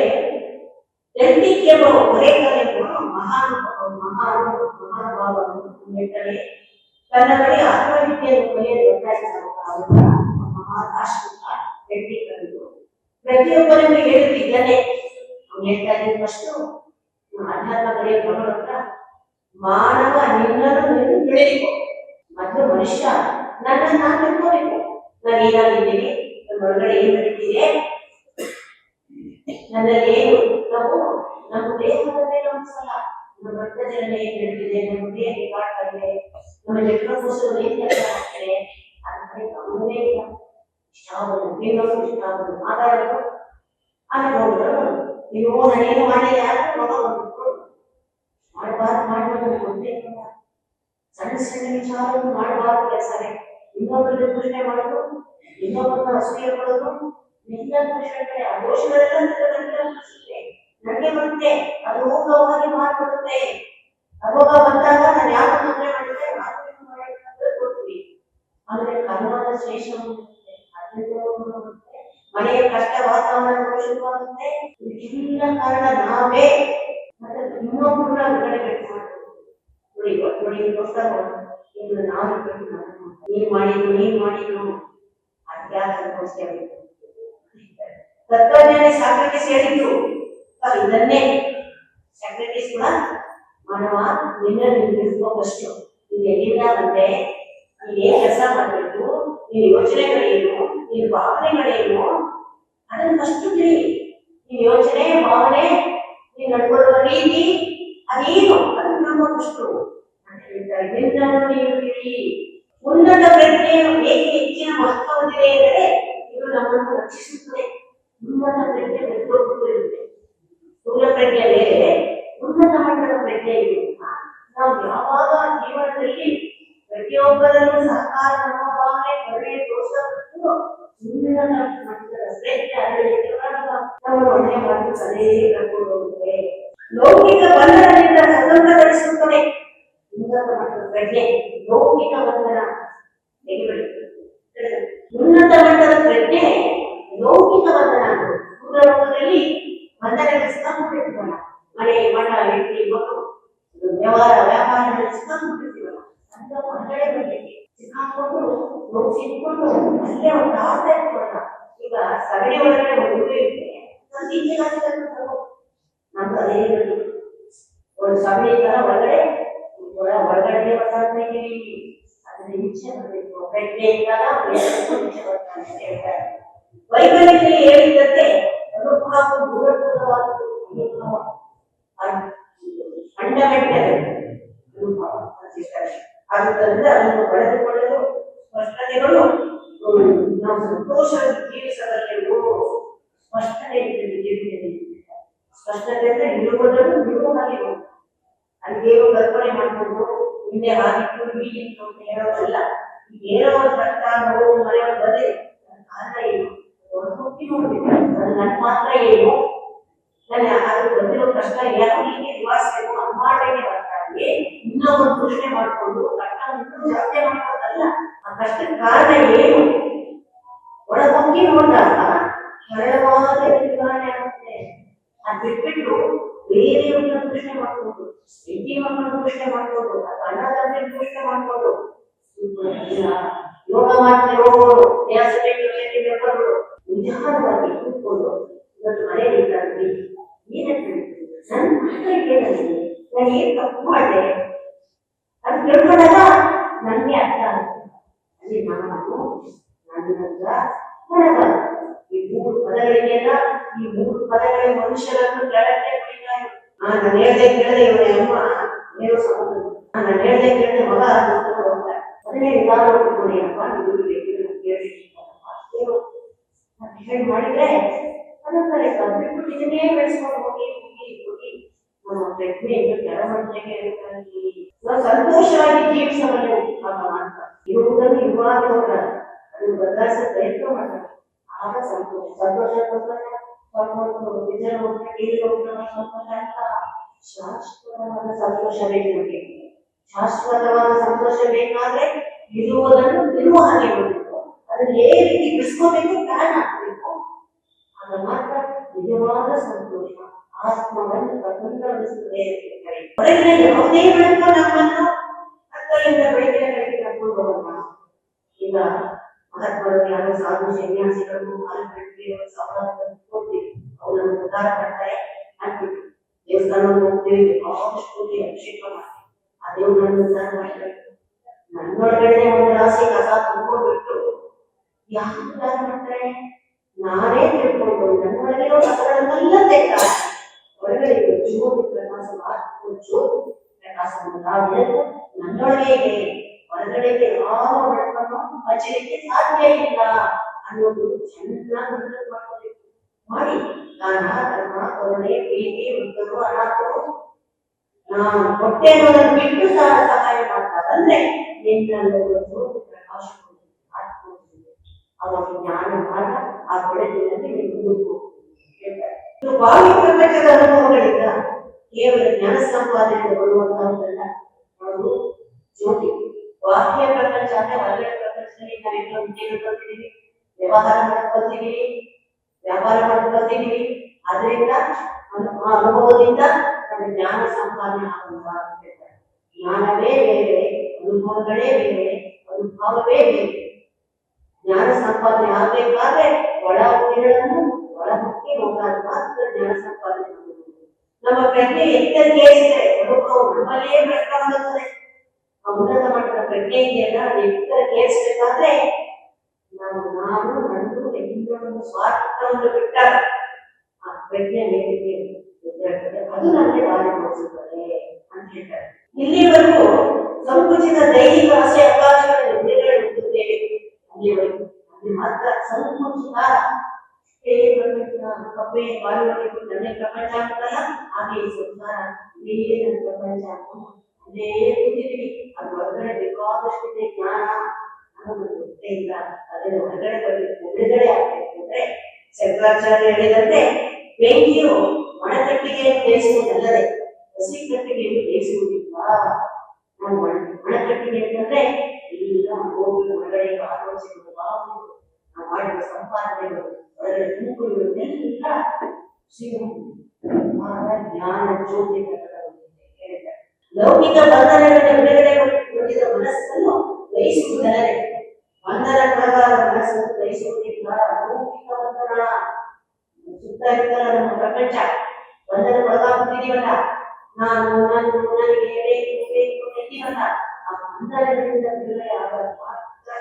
[SPEAKER 2] ದಂಡಿಕೆ ಎಂಬ ಒರೇಕಲೆಂಬ ಮಹಾನ್ ಮಹಾನ್ ಮಹಾನುಭಾವನು ಹೇಳ್ತಾರೆ ತನ್ನ ಬಳಿ ಆತ್ಮವಿದ್ಯೆಯನ್ನು ಕಲಿಯಲು ಒತ್ತಾಯಿಸಿದ ಮಹಾರಾಷ್ಟ್ರ ದಂಡಿಕರು ಪ್ರತಿಯೊಬ್ಬರನ್ನು ಹೇಳುತ್ತಿದ್ದಾನೆ ಅವ್ನು ಹೇಳ್ತಾನೆ, ಫಸ್ಟು ಅಧ್ಯಾತ್ಮ ಕ್ರಮ ಹತ್ರ ಮಾನವ ನಿನ್ನನ್ನು ನೀನು ತಿಳಿದುಕೋ ಮನುಷ್ಯ ನನ್ನ ನಾನು ತಿಳ್ಕೋಬೇಕು ನಾನು ಏನಾಗಿದ್ದೀನಿ? ನನ್ನ ಒಳಗಡೆ ಏನ್ ನಡೀತಿದೆ? ನನ್ನಲ್ಲಿ ಏನು ನಾವು ನಮ್ಮ ದೇಹದಲ್ಲೇ ಗಮನಿಸಲ್ಲ ನಮ್ಮ ರಕ್ತಚಲನೆ ಏನ್ ನಡೆದಿದೆ, ನಮ್ಮ ದೇಹ ನಮ್ಮ ಜಠರಕೋಶಗಳು ರೀತಿಯಲ್ಲಿ ಮಾಡ್ತಾರೆ ಅದ್ರ ಗಮನವೇ ಇಲ್ಲ ಇಷ್ಟ ಆಗೋದು ತಿನ್ನೋದು ಇಷ್ಟ ಆಗೋದು ನೀವು ನಾನೇನು ಮಾಡಿಲ್ಲ ಬಂದ್ಬಿಟ್ರು ಮಾಡಬಾರ್ದು ಮಾಡಬೇಕು ಗೊತ್ತೇ ಇಲ್ಲ ಸಣ್ಣ ಸಣ್ಣ ವಿಚಾರವನ್ನು ಮಾಡಬಾರ್ದು ಕೆಲಸನೇ. ಇನ್ನೊಬ್ಬರಿಗೆ ದೂಷಣೆ ಮಾಡೋದು, ಇನ್ನೊಬ್ಬರನ್ನ ಅಸೂಯೆ ಪಡೋದು ನಿನ್ನ ದೂಷಣೆ ಆ ದೋಷಗಳೆಲ್ಲ ನನಗೆ ಅನ್ಸುತ್ತೆ. ನನಗೆ ಬರುತ್ತೆ. ಅದು ಹೋಗವಾಗಿ ಮಾಡ್ಬಿಡುತ್ತೆ ಅವಾಗ ಬಂದಾಗ ನಾನು ಯಾರು ತೊಂದರೆ ಮಾಡಿದ್ರೆ ಮಾತುಕತೆ ಮಾಡಿ ಅಂತ ಕೊಡ್ತೀವಿ. ಆದ್ರೆ ಕರ್ಮದ ಶ್ರೇಷ ಬರುತ್ತೆ. ಅದರಿಂದ ಬರುತ್ತೆ. ಮನೆಯ ಕಷ್ಟ ವಾತಾವರಣ ಶುರುವಾಗುತ್ತೆ. ಇದಕ್ಕೆಲ್ಲ ಕಾರಣ ನಾವೇ. ಮತ್ತೆ ಇನ್ನೊಬ್ಬರನ್ನ ಹೊರಗಡೆ ಕಟ್ಟಿ ಮಾಡೋದು ನೋಡಿ ಇವತ್ತು ನೋಡಿ ಪುಸ್ತಕ. ಇನ್ನು ನಾವು ಕಟ್ಟಿ ಮಾಡೋದು ನೀನ್ ಮಾಡಿದ್ರು ನೀನ್ ಮಾಡಿದ್ರು ಅಧ್ಯಾತ್ಮಕ್ಕೋಸ್ಕರ ತತ್ವಜ್ಞಾನ ಸಾಕ್ರೆಟಿಸ್ ಹೇಳಿದ್ರು ಅದು ಇದನ್ನೇ ಸಾಕ್ರೆಟಿಸ್ ಕೂಡ ಮಾಡುವ ನಿನ್ನ ನಿಲ್ಲಿಸ್ಕೋಬಷ್ಟು ನೀನು ಎಲ್ಲಿಂದ ನೀನು ಏನ್ ಕೆಲಸ ಮಾಡಬೇಕು ನಿನ್ ಯೋಚನೆಗಳೇನು, ನಿನ್ನ ಭಾವನೆಗಳೇನು, ಅದನ್ನ ಫಸ್ಟ್ ತಿಳಿ. ನಿನ್ನ ಯೋಚನೆ, ಭಾವನೆ ನೀನು ನಡ್ಕೊಳ್ಳುವ ರೀತಿ, ಅದೇನು? ಅದನ್ನ ಅಂತ ಹೇಳ್ತಾ ನೀನು ತಿಳಿ. ಉನ್ನತ ಪ್ರಜ್ಞೆಯು ಹೇಗೆ ಹೆಚ್ಚಿನ ಮಹತ್ವ ಹೊಂದಿದೆ ಎಂದರೆ, ಇದು ನಮ್ಮನ್ನು ರಕ್ಷಿಸುತ್ತದೆ. ಉನ್ನತ ಪ್ರಜ್ಞೆ ಇರುತ್ತೆ ಸ್ಥೂಲ ಪ್ರಜ್ಞೆ ಉನ್ನತ ಮಟ್ಟದ ಪ್ರಜ್ಞೆ ಇದೆ. ನಾವು ಯಾವಾಗ ಜೀವನದಲ್ಲಿ ಪ್ರತಿಯೊಬ್ಬರನ್ನು ಸಹಕಾರ ಮನೋಭಾವನೆ ಕರುಣೆ ತೋರಿಸಬೇಕು ಉನ್ನತ ಮಟ್ಟದ ಅದರಲ್ಲಿ ನಮ್ಮ ಮನೆ ಮಾಡಿ ಕಲೆ ಕರ್ಕೊಂಡು ಲೌಕಿಕ ಬಂಧನದಿಂದ ಸ್ವತಂತ್ರಗೊಳಿಸುತ್ತದೆ. ಉನ್ನತ ಮಟ್ಟದ ಪ್ರಜ್ಞೆ, ಲೌಕಿಕ ಬಂಧನ ಉನ್ನತ ಮಟ್ಟದ ಪ್ರಜ್ಞೆ, ಲೌಕಿಕ ಬಂಧನ ಮೂಲಲೋಕದಲ್ಲಿ ಬಂಧನಕ್ಕೆ ಸಿಕ್ಕಾಕೊಂಡಿರ್ತೀವಲ್ಲ ಮನೆ ಮಠ ವ್ಯಕ್ತಿ ಮಗು ವ್ಯವಹಾರ ವ್ಯಾಪಾರದಲ್ಲಿ ಸಿಕ್ಕಾಕೊಂಡಿರ್ತೀವಲ್ಲ ಅಂತ ಹೊರಗಡೆ ಬರ್ಲಿಕ್ಕೆ ಸಿಕ್ಕಾಕೊಂಡು ಹೋಗಿ ಸಿಕ್ಕೊಂಡು ಅಲ್ಲೇ ಒಂದು ಆಸೆ ಇಟ್ಕೊಳ್ಳ ಈಗ ಸಗಣಿ ಒಳಗಡೆ ಒಂದು ಹುಡುಗ ಇರುತ್ತೆ ಅದು ಈಚೆ ಕಾಸಿಗೆ ನಮ್ದು ಅದೇ ಇರೋದು. ಒಂದು ಸಗಣಿ ತರ ಒಳಗಡೆ ಒಳ ಒಳಗಡೆ ಬರ್ತಾ ಇದ್ದೀವಿ ಅದನ್ನ ಈಚೆ ಬರಬೇಕು ಪ್ರಜ್ಞೆ ಇದ್ದಾಗ ಬೇರೆದಕ್ಕೂ ಈಚೆ ಬರ್ತಾನೆ ಅಂತ ಹೇಳ್ತಾರೆ ವೈಜ್ಞಾನಿಕರಿಗೆ ಹೇಳಿದಂತೆ ಅನುಭವ ಮೂಲಭೂತವಾದದ್ದು ಅನುಭವ ಫಂಡಮೆಂಟಲ್ ಅನುಭವ ಅಂತಿದ್ದಾರೆ ಆದ್ದರಿಂದ ಅದನ್ನು ಪಡೆದುಕೊಳ್ಳಲು ಸ್ಪಷ್ಟತೆಗಳು ಹ್ಮ್, ನಾವು ಸಂತೋಷ ಜೀವಿಸಬಲ್ಲೆವು ಸ್ಪಷ್ಟತೆ ಇರ್ತದೆ ಜೀವಿತದಲ್ಲಿ ಸ್ಪಷ್ಟತೆ ಅಂದ್ರೆ ನಿಲುವುದನ್ನು ನಿಲುವಾಗಿ ನೋಡು. ಅಲ್ಲೇನೋ ಕಲ್ಪನೆ ಮಾಡ್ಕೊಂಡು ಹಿಂದೆ ಹಾಗಿತ್ತು ಹೀಗಿತ್ತು ಅಂತ ಹೇಳೋದಲ್ಲ ಈಗ ಏನೋ ಒಂದು ಕಷ್ಟ ನೋವು ಮನೆ ಬಂದ್ರೆ ಅದಕ್ಕೆ ಕಾರಣ ಏನು ಹೊರತುಪಿ ನೋಡ್ಬೇಕು ಅದು ನನ್ನ ಮಾತ್ರ ಏನು ನನ್ನ ಅದು ಬಂದಿರೋ ಕಷ್ಟ ಯಾರು ಹೀಗೆ ನಿವಾರಿಸಬೇಕು ಅಮ್ಮಾಟೆಗೆ ಬರ್ತಾರೆ ಇನ್ನೊಂದು ದೂಷಣೆ ಮಾಡ್ಕೊಂಡು ಕಷ್ಟ ಇನ್ನೂ ಜಾಸ್ತಿ ಆ ಕಷ್ಟಕ್ಕೆ ಕಾರಣ ಏನು ಒಳಗೊಕ್ಕಿ ನೋಡಿದಾಗ ಸರಳವಾದ ನಿವಾರಣೆ ಆಗುತ್ತೆ ಅದ್ ಬಿಟ್ಬಿಟ್ಟು ಬೇರೆಯವ್ರನ್ನ ಪ್ರಶ್ನೆ ಮಾಡ್ಕೊಂಡು ಹೆಂಡತಿ ಮಕ್ಕಳನ್ನ ಪ್ರಶ್ನೆ ಮಾಡ್ಕೊಂಡು ಅಣ್ಣ ತಂದೆ ಪ್ರಶ್ನೆ ಮಾಡ್ಕೊಂಡು ಯೋಗ ಮಾಡ್ತಾರೆ ಹೋಗೋರು ಮೆಂಬರ್ಗಳು ನಿಧಾನವಾಗಿ ಕೂತ್ಕೊಂಡು ಇವತ್ತು ಮನೆಯಲ್ಲಿ ಇದ್ದಾರೆ ಏನಂತ ನನ್ನ ಮಕ್ಕಳಿಗೆ ಏನಾಗಿದೆ ನಾನು ಏನ್ ತಪ್ಪು ಮಾಡಿದೆ ಅದು ತಿಳ್ಕೊಂಡಾಗ ನನಗೆ ಅರ್ಥ ಆಗುತ್ತೆ ಅಲ್ಲಿ ನಾನು ನಾನು ನಂಗ ನನಗ ಈ ಮೂರು ಪದಗಳಿಗೆಲ್ಲ ಈ ಮೂರು ಪದಗಳ ಮನುಷ್ಯರನ್ನು ಕೆಳಕ್ಕೆ ಕುಣಿತಾರೆ ಆ ನಾನು ಹೇಳ್ದೆ ಕೇಳದೆ ಇವನ ಅಮ್ಮ ಏನೋ ಸಮುದ್ರ ನಾನು ಹೇಳ್ದೆ ಕೇಳದೆ ಮಗ ನೋಡ್ಕೊಂಡು ಹೋಗ್ತಾರೆ ಅದನ್ನೇ ನಿಧಾನ ಮಾಡ್ಕೊಂಡು ಏನಪ್ಪ ನೀವು ಬೇಕಿದ್ರೆ ಕೇಳಿ ಏನು ಹೇಳಿ ಮಾಡಿದ್ರೆ ಅದನ್ನ ಬಿಟ್ಬಿಟ್ಟು ಇದನ್ನೇ ಬೆಳೆಸ್ಕೊಂಡು ಹೋಗಿ ಹೋಗಿ ಹೋಗಿ ಪ್ರಜ್ಞೆಯನ್ನು ಇಳಿಸಿ ನಾವು ಸಂತೋಷವಾಗಿ ಜೀವಿಸಬಲ್ಲೆ ಆಗ ಮಾತ್ರ ಇರುವುದನ್ನು ಇರುವಾಗ ನೋಡ್ತಾರೆ ಅದು ಬದಲಾಯಿಸೋ ಪ್ರಯತ್ನ ಮಾಡ್ತಾರೆ? ಆಗ ಸಂತೋಷ. ಸಂತೋಷ ಶಾಶ್ವತವಾದ ಸಂತೋಷ ಬೇಕು ಶಾಶ್ವತವಾದ ಸಂತೋಷ ಬೇಕಾದ್ರೆ ಇರುವುದನ್ನು ಇರುವ ಹಾಗೆ ಅದನ್ನ ಹೇಗೆ ರೀತಿ ಬಿಡಿಸ್ಕೋಬೇಕು ಕಾರಣ ಹಾಕಬೇಕು ಆಗ ಮಾತ್ರ ನಿಜವಾದ ಸಂತೋಷ ಆತ್ಮವನ್ನು ಪ್ರಬಂಧಗೊಳಿಸುತ್ತದೆ ಅಂತ ಕರೆ ಹೊರಗಿನ ಯಾವುದೇ ಬೆಳಕು ನಮ್ಮನ್ನು ಹತ್ತರಿಂದ ಬೆಳಕಿನ ಕಡೆಗೆ ಕರ್ಕೊಂಡು ಹೋಗೋಣ ಈಗ ಮಹತ್ವದ ಯಾರೋ ಸಾಧು ಸನ್ಯಾಸಿಗಳು ಕಾಲಘಟ್ಟಕ್ಕೆ ಸಮಾಜ ಕೊಡ್ತೀವಿ ಅವರನ್ನು ಉದ್ಧಾರ ಮಾಡ್ತಾರೆ ಅಂದ್ಬಿಟ್ಟು ದೇವಸ್ಥಾನಕ್ಕೆ ಹೋಗ್ತೀವಿ ಬೇಕಾದಷ್ಟು ಪೂಜೆ ಅಭಿಷೇಕ ಮಾಡ್ತೀವಿ ಆ ದೇವ್ರನ್ನ ಉದ್ಧಾರ ಮಾಡ್ತಾರೆ ನನ್ನೊಳಗಡೆ ಒಂದು ರಾಶಿ ಕಸ ತುಂಬಿಟ್ಟು ಯಾರು ಉದ್ಧಾರ ಮಾಡ್ತಾರೆ ನಾನೇ ತಿಳ್ಕೊಂಡು ನನ್ನೊಳಗಿರೋ ಕಸಗಳನ್ನೆಲ್ಲ ತೆಗೆದ ಒಳಗಡೆ ಜ್ಯೋತಿ ಪ್ರಕಾಶ ಜ್ಯೋತಿ ಪ್ರಕಾಶವನ್ನು ನಾವು ನನ್ನೊಳಗೆ ಹೊರಗಡೆ ಯಾವ ಬೆಳಕನ್ನು ಸಾಧ್ಯ ಇಲ್ಲ ಅನ್ನೋದು ಚೆನ್ನಾಗಿ ಮಾಡ್ಕೋಬೇಕು. ಮಾಡಿ ದಾನ ಧರ್ಮ, ಕರುಣೆ, ಪ್ರೀತಿ ವೃತ್ತರು ಅನಾಥರು. ನಾನು ಹೊಟ್ಟೆ ಅನ್ನೋದನ್ನು ಬಿಟ್ಟು ಸಹ ಸಹಾಯ ಮಾಡ್ತಾ ಅಂದ್ರೆ ನಿನ್ನಲ್ಲಿರುವ ಜ್ಯೋತಿ ಪ್ರಕಾಶ ಜ್ಞಾನ ಮಾರ್ಗ ಆ ಬೆಳಕಿನಲ್ಲಿ ನೀವು ಬಾಹ್ಯ ಪ್ರಪಂಚದ ಅನುಭವಗಳಿಂದ ಕೇವಲ ಜ್ಞಾನ ಸಂಪಾದನೆಯಿಂದ ಬರುವಂತಹದ್ದಲ್ಲ ಅದು ಜ್ಯೋತಿ. ಬಾಹ್ಯ ಪ್ರಪಂಚ ಅಂದ್ರೆ ಹೊರಗಡೆ ಪ್ರಪಂಚದಲ್ಲಿ ನಾವೆಲ್ಲ ವಿದ್ಯೆಗಳು ಕಲ್ತಿದೀವಿ ವ್ಯವಹಾರ ಮಾಡಕ್ ಕಲ್ತಿದೀವಿ ವ್ಯಾಪಾರ ಮಾಡಕ್ ಕಲ್ತಿದೀವಿ ಅದರಿಂದ ಅನುಭವದಿಂದ ನಮಗೆ ಜ್ಞಾನ ಸಂಪಾದನೆ ಆಗುವಂತ. ಜ್ಞಾನವೇ ಬೇರೆ, ಅನುಭವಗಳೇ ಬೇರೆ, ಅನುಭವವೇ ಬೇರೆ. ಜ್ಞಾನ ಸಂಪಾದನೆ ಆಗ್ಬೇಕಾದ್ರೆ ಒಳ ಗುರಿಗಳನ್ನು ಒಳ ಮುಕ್ಕಿ ಹೋದಾಗ ಮಾತ್ರ ಜ್ಞಾನ ಸಂಪಾದನೆ ನಮ್ಮ ಪ್ರಜ್ಞೆ ಏರಿಸಿದ್ರೆ ಅನುಭವ ನಮ್ಮಲ್ಲೇ ಬೆಳಕಾಗುತ್ತದೆ ಆ ಉನ್ನತ ಮಟ್ಟದ ಪ್ರಜ್ಞೆ ಇದೆಯಲ್ಲ, ಅದು ಎತ್ತರಕ್ಕೆ ಏರಿಸಬೇಕಾದ್ರೆ ನಾವು, ನಾನು, ನಂದು ಎಲ್ಲವನ್ನು ಸ್ವಾರ್ಥವನ್ನು ಬಿಟ್ಟಾಗ ಆ ಪ್ರಜ್ಞೆ ಮೇಲಿಗೆ ಅದು ನನಗೆ ದಾರಿ ಮಾಡಿಸುತ್ತದೆ ಅಂತ ಹೇಳ್ತಾರೆ. ಇಲ್ಲಿವರೆಗೂ ಸಂಕುಚಿತ ದೈಹಿಕ ಆಸೆ ಅವಕಾಶಗಳನ್ನು ಬಿಡುಗಡೆ ಹೊಂದುತ್ತೇವೆ ಅಲ್ಲಿವರೆಗೂ ಅಲ್ಲಿ ಮಾತ್ರ ಸಂಕುಚಿತ ಏ ಪ್ರಪಂಚ ಕಪ್ಪೆ ಬಾಳುವರೆಗೂ ನನ್ನ ಪ್ರಪಂಚ ಅಂತಲ್ಲ ಹಾಗೆ ಈ ಸಂಸಾರ ಇದೇ ನನ್ನ ಪ್ರಪಂಚ ಅದೇ ಕೂತಿದ್ದೀವಿ ಅದು ಹೊರಗಡೆ ಬೇಕಾದಷ್ಟು ಇದೆ ಜ್ಞಾನ ನಮಗೆ ಗೊತ್ತೇ ಇಲ್ಲ ಅದನ್ನು ಹೊರಗಡೆ ಬರಬೇಕು ಬಿಡುಗಡೆ ಆಗ್ಬೇಕು ಅಂದ್ರೆ ಶಂಕರಾಚಾರ್ಯ ಹೇಳಿದಂತೆ ಬೆಂಕಿಯು ಒಣಕಟ್ಟಿಗೆ ಬೇಯಿಸುವುದಲ್ಲದೆ ಹಸಿ ಕಟ್ಟಿಗೆಯನ್ನು ಬೇಯಿಸುವುದಿಲ್ಲ ನಾವು ಒಣ ಒಣಕಟ್ಟಿಗೆ ಅಂತಂದ್ರೆ ಸಂಪಾದನೆಗಳು ಶ್ರೀಮಂತ ಜ್ಞಾನ ಜ್ಯೋತಿ ಲೌಕಿಕ ಬಂಧನಗಳ ಮನಸ್ಸನ್ನು ಗ್ರಹಿಸುವುದಲ್ಲದೆ ಬಂಧನಕ್ಕೊಳಗಾದ ಮನಸ್ಸನ್ನು ಗ್ರಹಿಸುವುದಿಲ್ಲ ಲೌಕಿಕ ಬಂಧನ ಸುತ್ತ ಇರ್ತಲ್ಲ ನಮ್ಮ ಪ್ರಪಂಚ ಬಂಧನಕ್ಕೊಳಗಾಗುತ್ತಿದೀವಲ್ಲ ನಾನು ನಾನು ನನಗೆ ಬೇಕು ಬೇಕು ಎನ್ನುವಲ್ಲ ಆ ಬಿಡುಗಡೆ ಆದಾಗ ಮಾತ್ರ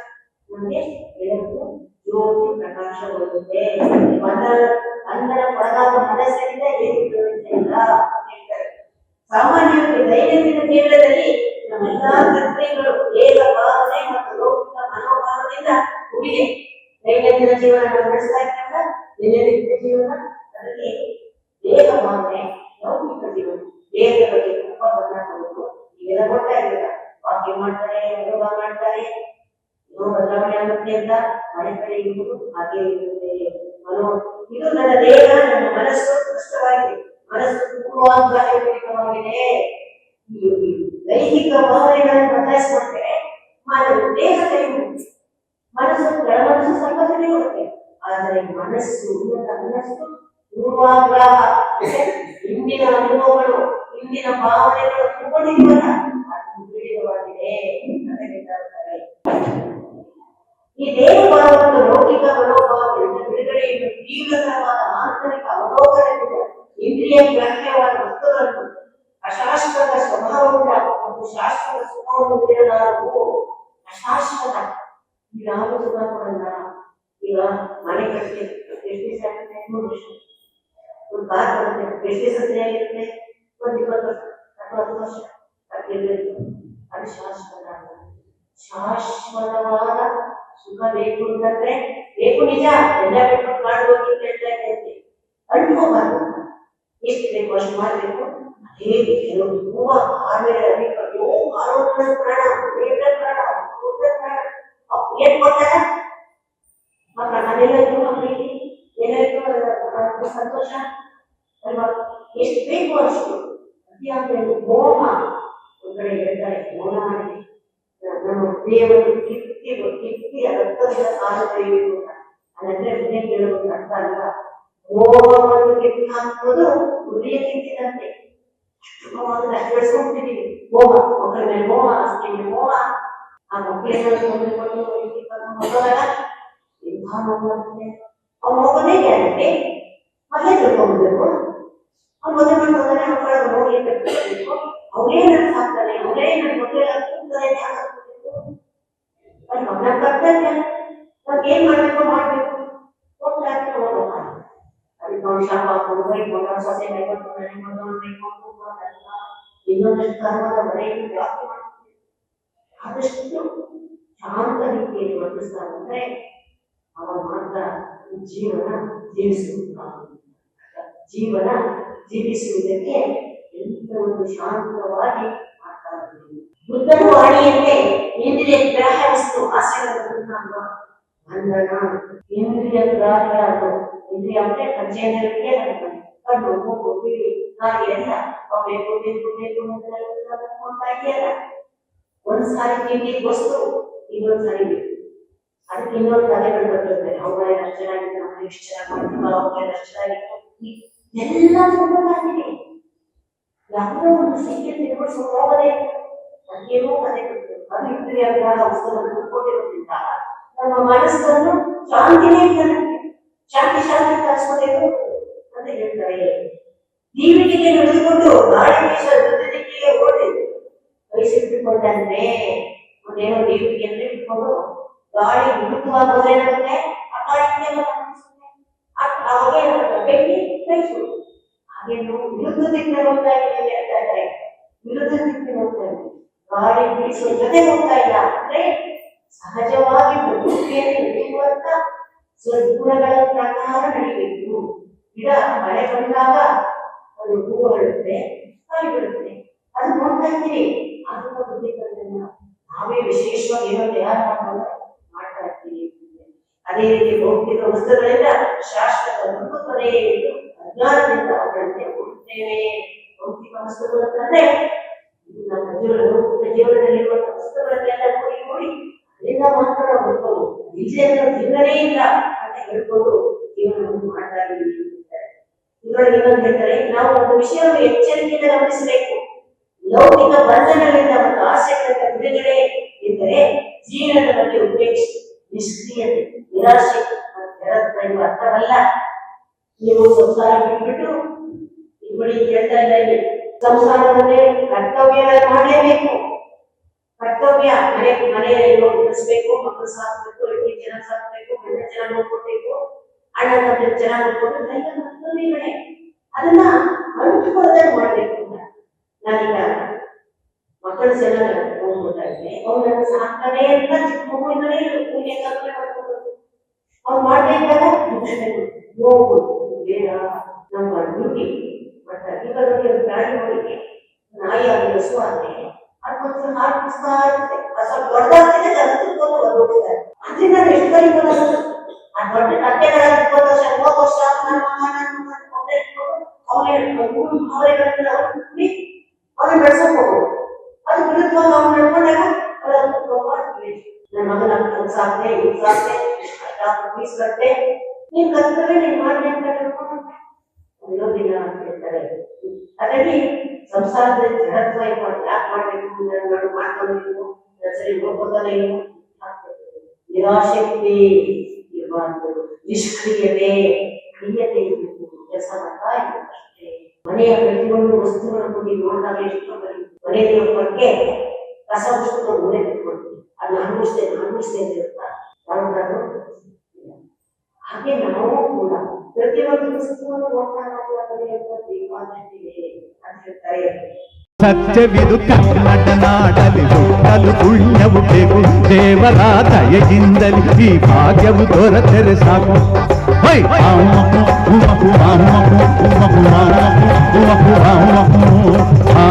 [SPEAKER 2] ನಮಗೆ ಬೆಳಕು ಜ್ಯೋತಿ ಪ್ರಕಾಶಗೊಳ್ಳುತ್ತೆ ಬಂಧನ ಅಂದರ ಒಳಗಾದ ಮನಸ್ಸಿನಿಂದ ಏನು ಹೇಳ್ತಾರೆ ಸಾಮಾನ್ಯವಾಗಿ ದೈನಂದಿನ ಜೀವನದಲ್ಲಿ ನಮ್ಮೆಲ್ಲಾ ಪ್ರಕ್ರಿಯೆಗಳು ದೇಹ ಭಾವನೆ ಮತ್ತು ಲೌಕಿಕ ಮನೋಭಾವದಿಂದ ಕೂಡಿದೆ ದೈನಂದಿನ ಜೀವನ ನಡೆಸ್ತಾ ಇದ್ದಾಗ ದಿನನಿತ್ಯ ಜೀವನ ಅದರಲ್ಲಿ ದೇಹ ಭಾವನೆ ಲೌಕಿಕ ಜೀವನ ದೇಹದ ಬಗ್ಗೆ ತುಂಬ ಗಮನ ಕೊಡೋದು ಇವೆಲ್ಲ ಗೊತ್ತಾ ಇರಲಿಲ್ಲ ವಾಕ್ಯ ಮಾಡ್ತಾರೆ ಯೋಗ ಮಾಡ್ತಾರೆ. ಯೋಗ ಬದಲಾವಣೆ ಆಗುತ್ತೆ ಅಂತ ಮನೆ ಕಡೆ ಇರುವುದು ಹಾಗೆ ಇರುತ್ತೆ ಮನೋ ಇದು ನನ್ನ ದೇಹ, ನನ್ನ ಮನಸ್ಸು ಕಷ್ಟವಾಗಿದೆ ಮನಸ್ಸು ಈ ದೈಹಿಕ ಭಾವನೆಗಳನ್ನು ಬದಲಾಯಿಸಿಕೊಂಡ್ರೆ ಮಾನವ ದೇಹ ಕೈಗೊಳ್ಳುತ್ತೆ ಮನಸ್ಸು, ಕೆಳ ಮನಸ್ಸು ಸ್ವಲ್ಪ ತಿಳಿಯುತ್ತೆ ಆದರೆ ಮನಸ್ಸು ಉನ್ನತ ಮನಸ್ಸು ಪೂರ್ವಾಗ್ರಹ. ಹಿಂದಿನ ಅನುಭವಗಳು, ಹಿಂದಿನ ಭಾವನೆಗಳು ತುಂಬಿಕೊಂಡಿರುವಲ್ಲ ಅದು ಪೀಡಿತವಾಗಿದೆ ಅಂತ ಹೇಳ್ತಾರೆ. ಈ ದೇಹ ಲೌಕಿಕ ಮನೋಭಾವಗಳಿಂದ ಬಿಡುಗಡೆಯನ್ನು ತೀವ್ರತರವಾದ ಆಂತರಿಕ ಅವಲೋಕನದಿಂದ, ಇಂದ್ರಿಯ ಗ್ರಾಹ್ಯವಾದ ವಸ್ತುಗಳನ್ನು, ಅಶಾಶ್ವತ ಸ್ವಭಾವದಿಂದ ಶಾಶ್ವತ ಸುಖವನ್ನು ಅಶಾಶ್ವತ. ಈ ಯಾರು ಸುಖ ಕೊಡಲ್ಲ ಈಗ ಮನೆ ಕಟ್ಟಿ, ಎಷ್ಟು ದಿವಸ ಆಗುತ್ತೆ? ಮೂರು ವರ್ಷ. ಒಂದು ಸರಿಯಾಗಿರುತ್ತೆ ಒಂದು ಇಪ್ಪತ್ತು ವರ್ಷ, ಅಥವಾ ಹತ್ತು ವರ್ಷ ಶಾಶ್ವತ ಅಲ್ಲ ಶಾಶ್ವತವಾದ ಸುಖ ಬೇಕು ಅಂತಂದ್ರೆ ಬೇಕು ನಿಜ ಎಲ್ಲ ಬಿಟ್ಬಿಟ್ಟು ಮಾಡ್ಬೋದು ಅಂತ ಹೇಳ್ತಾ ಇದ್ದೇನೆ ಅನ್ಕೋಬಾರ್ದು ಎಷ್ಟು ಬೇಕು ಅಷ್ಟು ಮಾಡ್ಬೇಕು ಅದೇ ಕೆಲವು ತುಂಬಾ ಆಮೇಲೆ ಅನೇಕ ಅಯ್ಯೋ ಆರೋಗ್ಯ ಪ್ರಾಣ ವೇದ ಪ್ರಾಣ ಕ್ರೋಧ ಪ್ರಾಣ ಅವ್ ಏನ್ ಕೊಡ್ತಾರೆ ಮಕ್ಕ ಮನೇಲಾಯ್ತು ಮಕ್ಕಳಿಗೆ ಏನಾಯ್ತು ಅದು ಸಂತೋಷ ಅಲ್ವಾ ಎಷ್ಟು ಬೇಕು ಅಷ್ಟು ಅತಿಯಾಗಿ ಹೋಮ ಒಂದ್ ಕಡೆ ಹೇಳ್ತಾರೆ ಹೋಮ ನಮ್ಮ ದೇವರು ಕಿತ್ತಿ ಕಿತ್ತಿ ರಕ್ತದಿಂದ ಕಾಲು ಕೈಬೇಕು ಅಂತ ಅದಂದ್ರೆ ಹೃದಯ ಕೇಳೋದು ಅರ್ಥ ಅಲ್ಲ ಮೋಹವನ್ನು ಕಿತ್ತಿ ಹಾಕೋದು ಹೃದಯ ಕಿತ್ತಿದಂತೆ ಮೋಹವನ್ನು ಅಷ್ಟು ಬೆಳೆಸ್ಕೊಂಡ್ಬಿಟ್ಟಿದೀವಿ ಮೋಹ ಮಕ್ಕಳ ಮೇಲೆ ಮೋಹ ಆಸ್ತಿ ಮೇಲೆ ಮೋಹ ಆ ಮಕ್ಕಳಿಗೆ ಕೊಂಡುಕೊಂಡು ಹೋದಾಗ ಇಂಥ ಮೋಹ ಬರುತ್ತೆ. ಅವ್ನು ಹೋಗೋದೇ ಗ್ಯಾರಂಟಿ ಮೊದಲೇ ತಿಳ್ಕೊಂಡ್ಬಿಡ್ಬೇಕು ಅವ್ನು ಮದುವೆ ಮಾಡ್ಕೊಂಡಾನೆ ಮಕ್ಕಳ ನೋಡಿ ಕಟ್ಬೇಕು ಅವರೇ ನನ್ ಸಾಕ್ತಾನೆ ಅವರೇ ನನ್ ಮಕ್ಕಳ ಕೂಗ್ತಾನೆ ಅದು ನಮ್ಮ ಕರ್ತವ್ಯ ನಾವ್ ಏನ್ ಮಾಡ್ಬೇಕು ಮಾಡ್ಬೇಕು ಹೋಗ್ತಾ ಇರ್ತೀವಿ ಹೋಗೋಣ ಅದಕ್ಕೆ ಅವ್ನು ಶಾಪ ಹಾಕೊಂಡು ಬೈಕೊಂಡು ಸೊಸೆ ಬೈಕೊಂಡು ಮನೆ ಮಗನ ಬೈಕೊಂಡು ಅದೆಲ್ಲ ಇನ್ನೊಂದಷ್ಟು ಕರ್ಮದ ಬರೀ ಜಾಸ್ತಿ ಮಾಡ್ತೀವಿ ಆದಷ್ಟು ಶಾಂತ ರೀತಿಯಲ್ಲಿ ವರ್ತಿಸ್ತಾ ಬಂದ್ರೆ ಅವಾಗ ಮಾತ್ರ ಜೀವನ ಜೀವಿಸುವುದು ಜೀವನ ಜೀವಿಸುವುದಕ್ಕೆ ಎಂತ ಒಂದು ಶಾಂತವಾಗಿ ಮಾಡ್ತಾ ಇದ್ದೀವಿ ಬುದ್ಧನ ವಾಣಿಯಂತೆ ಇಂದ್ರಿಯ ಗ್ರಾಹ್ಯ ವಸ್ತು ಆಸೆಗಳನ್ನು ಬಂಧನ ಇಂದ್ರಿಯ ಗ್ರಾಹ್ಯ ಅದು ಇಂದ್ರಿಯ ಅಂದ್ರೆ ಪಂಚೇಂದ್ರಿಯಕ್ಕೆ ಕಣ್ಣು, ಮೂಗು, ಕಿವಿ ಹಾಗೆ ಎಲ್ಲ ಬೇಕು ಬೇಕು ಬೇಕು ಅಂತ ಒಂದ್ಸಾರಿ ಇನ್ನೊಂದ್ಸಾರಿ ತಿಂದಿದ್ ವಸ್ತು, ಇನ್ನೊಂದ್ ಸಾರಿ ಬೇಕು ಅದಕ್ಕೆ ಇನ್ನೊಂದು ತಲೆಗಳು ಬರ್ತಿರ್ತಾರೆ ಅವ್ರ ಚೆನ್ನಾಗಿತ್ತು ನಮ್ಮ ಎಷ್ಟು ಚೆನ್ನಾಗಿ ಅವ್ರ ಚೆನ್ನಾಗಿತ್ತು ಎಲ್ಲ ಸುಲಭವಾಗಿದೆ ಯಾವುದೋ ಒಂದು ಸಿಕ್ಕಿ ತಿಳ್ಕೊಂಡು ಹೋಗೋದೇ ನನಗೇನೋ ಮನೆ ಅದು ಇಂದ್ರಿಯ ವಸ್ತುವನ್ನು ಕೊಟ್ಟಿರೋದ್ರಿಂದ ನಮ್ಮ ಮನಸ್ಸನ್ನು ಶಾಂತಿನೇ ಶಾಂತಿ ಶಾಂತಿ ತರಿಸ್ಕೋಬೇಕು ಅಂತ ಹೇಳ್ತಾರೆ. ದೀವಿಗೆಗೆ ನಡೆದುಕೊಂಡು ಬೀಸುವ ದಿಕ್ಕಿಗೆ ಓಡಿ ವಹಿಸಿಟ್ಟುಕೊಂಡಂತೆ ಒಂದೇನೋ ದೇವಿಗೆ ಅಂದ್ರೆ ಇಟ್ಕೊಂಡು ಗಾಳಿ ಹುಡುಕುವಾಗ ಹೋದೇನಾಗುತ್ತೆ ಆ ಗಾಳಿಗೆ ಅವಾಗ ಏನಾಗುತ್ತೆ ಬೆಂಕಿ. ನಾವು ವಿರುದ್ಧ ದಿಕ್ಕಿನ ಹೋಗ್ತಾ ಅಂತ ವಿರುದ್ಧ ದಿಕ್ಕಿನ ಹೋಗ್ತಾ ಗಾಳಿ ಜೊತೆ ಹೋಗ್ತಾ ಇಲ್ಲ ಅಂದ್ರೆ ಸಹಜವಾಗಿ ಪ್ರಕೃತಿಯಲ್ಲಿ ನಡೆಯುವಂತ ಸದ್ಗುಣಗಳ ಪ್ರಕಾರ ನಡಿಬೇಕು ಗಿಡ, ಮಳೆ ಬಂದಾಗ ಅದು ಹೂವು ಬಿಡುತ್ತೆ ಕಾಯಿ ಅದು ನೋಡ್ತಾ ಅದು ನಾವೇ ವಿಶೇಷವಾಗಿ ಏನೋ ಮಾಡ್ತಾ ಇರ್ತೀವಿ ಅದೇ ರೀತಿ ಭೌತಿಕ ವಸ್ತುಗಳಿಂದ ಶಾಶ್ವತ ಬದುಕುತ್ತದೆ ಎಂದು ಅಜ್ಞಾನದಿಂದ ಅವುಗಳನ್ನೇ ಹುಡುಕ್ತೇವೆ ಭೌತಿಕ ವಸ್ತುಗಳು ಅಂತಂದ್ರೆ ಇದು ಜೀವನ ಜೀವನದಲ್ಲಿರುವ ವಸ್ತುಗಳನ್ನೆಲ್ಲ ನೋಡಿ ನೋಡಿ, ಅಲ್ಲಿಂದ ಮಾತ್ರ ನಾವು ಬದುಕೋದು ಇಲ್ಲದೆ ಇಲ್ಲ ಅಂತ ಹೇಳ್ಕೊಂಡು ಜೀವನವನ್ನು ಮಾಡ್ತಾ ಇದ್ದೀವಿ. ಇದ್ರೊಳಗೆ ಹೇಳ್ತಾರೆ, ನಾವು ಒಂದು ವಿಷಯವನ್ನು ಎಚ್ಚರಿಕೆಯಿಂದ ಗಮನಿಸಬೇಕು ಲೌಕಿಕ ಬಂಧನಗಳಿಂದ ಮತ್ತು ಆಸೆಗಳಿಂದ ಬಿಡುಗಡೆ ಎಂದರೆ ಜೀವನದ ಬಗ್ಗೆ ಉಪೇಕ್ಷೆ, ನಿಷ್ಕ್ರಿಯತೆ ನಿರಾಶೆ ಅರ್ಥವಲ್ಲ ನೀವು ಸಂಸಾರ ಬಿಟ್ಬಿಟ್ಟು ಇಬ್ಬಡಿ ಕೇಳ್ತಾ ಇದ್ದಾರೆ ಸಂಸಾರದಲ್ಲಿ ಕರ್ತವ್ಯ ಮಾಡಲೇಬೇಕು ಕರ್ತವ್ಯ, ಮನೆ, ಮನೆಯಲ್ಲಿ ನೋಡಿಸ್ಬೇಕು ಮಕ್ಕಳು ಸಾಕ್ಬೇಕು ಹೆಣ್ಣು ಜನ ಸಾಕ್ಬೇಕು, ಗಂಡ ಜನ ನೋಡ್ಕೊಬೇಕು ಅಣ್ಣ ತಮ್ಮ ಜನ ನೋಡ್ಕೊಂಡು ಎಲ್ಲ ಕರ್ತವ್ಯಗಳೇ ಅದನ್ನ ಅಂಟುಕೊಳ್ಳದೆ ಮಾಡ್ಬೇಕು ನಾನೀಗ ಮಕ್ಕಳು ಜನ ನೋಡ್ಕೊಳ್ತಾ ಇದ್ದೆ ಅವ್ರನ್ನ ಸಾಕ್ತಾನೆ ಅಂತ ಚಿಕ್ಕ ಮಗುವಿಂದಲೇ ಪೂಜೆ ಕರ್ತವ್ಯ ಮಾಡ್ಕೊಂಡು ಅವ್ರು ಮಾಡ್ಬೇಕಾದ ನೋಡ್ಬೋದು ಬೇಡ ನಮ್ಮ ಡ್ಯೂಟಿ ಬಟ್ ಇವಾಗ ನೋಡಿ ಒಂದು ಪ್ರಾಣಿ ನೋಡಿ ನಾಯಿ ಆಗಲಿ ಹಸು ಆಗಲಿ ಅದಕ್ಕೊಂದ್ಸಲ ಹಾಲು ಕುಡಿಸ್ತಾ ಇರುತ್ತೆ ಅದು ಸ್ವಲ್ಪ ದೊಡ್ಡದಾಗ್ತಿದೆ ಅದು ತಿಳ್ಕೊಂಡು ಬಂದ್ಬಿಡ್ತಾರೆ ಅದರಿಂದ ನಾವು ಎಷ್ಟು ಕಲಿಬೋದು ಆ ದೊಡ್ಡ ಕಟ್ಟೆಗಳ ಇಪ್ಪತ್ತು ವರ್ಷ ಮೂವತ್ತು ವರ್ಷ ನನ್ನ ಮಗ ನನ್ನ ಮಗ ಅಂತ ಇಟ್ಕೊಂಡು ಅವನೇ ಅವರೆಲ್ಲ ಅವ್ರನ್ನ ಬೆಳೆಸಕ್ ಹೋಗೋದು. ಅದು ವಿರುದ್ಧವಾಗಿ ಅವ್ನು ನಡ್ಕೊಂಡಾಗ ಅದು ಮಾಡ್ತೀವಿ ನನ್ನ ಮಗನ ಕೆಲಸ ಆಗ್ತದೆ ಯೂಸ್ ಆಗ್ತದೆ ಫೀಸ್ ಕಟ್ಟೆ ನೀನ್ ಕರ್ತವ್ಯ ನೀನ್ ಮಾಡಿ ಅಂತ ವಿರೋಧಿಲ್ಲ ಅಂತ ಹೇಳ್ತಾರೆ ಹಾಗಾಗಿ ಸಂಸಾರದಲ್ಲಿ ಜಡತ್ವ ಯಾಕೆ ಮಾಡ್ಬೇಕು ನಾನು ಮಾಡ್ಕೊಂಡು ಸರಿ ನೋಡ್ಕೋತಾನೆ ನಿರಾಶಕ್ತಿ ಇರಬಾರ್ದು ನಿಷ್ಕ್ರಿಯತೆ, ಕ್ರಿಯತೆ ಇರಬೇಕು. ಕೆಲಸ ಮಾಡ್ತಾ ಇರಬೇಕು ಅಷ್ಟೇ. ಮನೆಯ ಪ್ರತಿಯೊಂದು ವಸ್ತುಗಳನ್ನು ನೀವು ನೋಡಿದಾಗ ಎಷ್ಟು ಮನೆಯ ಬಗ್ಗೆ ಕಸ ಉಳಿಸ್ಕೊಂಡು ಮನೆ ಬಿಟ್ಕೊಳ್ತೀವಿ ಅದನ್ನ ಅನುಭವಿಸ್ತೇನೆ ಅನುಭವಿಸ್ತೇನೆ ಅಂತ. ಯಾವ್ದಾದ್ರು. ಹಾಗೆ ನಾವು ಕೂಡ ಪ್ರತಿಯೊಂದು ವಸ್ತುವನ್ನು ನೋಡ್ತಾ ನಾವು ಅದರ ದೀಪಾದಿದೆ ಅಂತ ಹೇಳ್ತಾರೆ
[SPEAKER 1] ಸತ್ಯವಿದು ಕನ್ನಡ ನಾಡಲಿ ಹುಟ್ಟಲು ಪುಣ್ಯವು ಬೇಕು ದೇವರ ದಯೆಯಿಂದಲಿ ಈ ಭಾಗ್ಯವು ದೊರೆತರೆ ಸಾಕು ಹೈ! ಆಮಹು, ಉಮಹು, ಆಮಹು, ಉಮಹು, ಆಮಹು, ಉಮಹು, ಆಮಹು. ಆ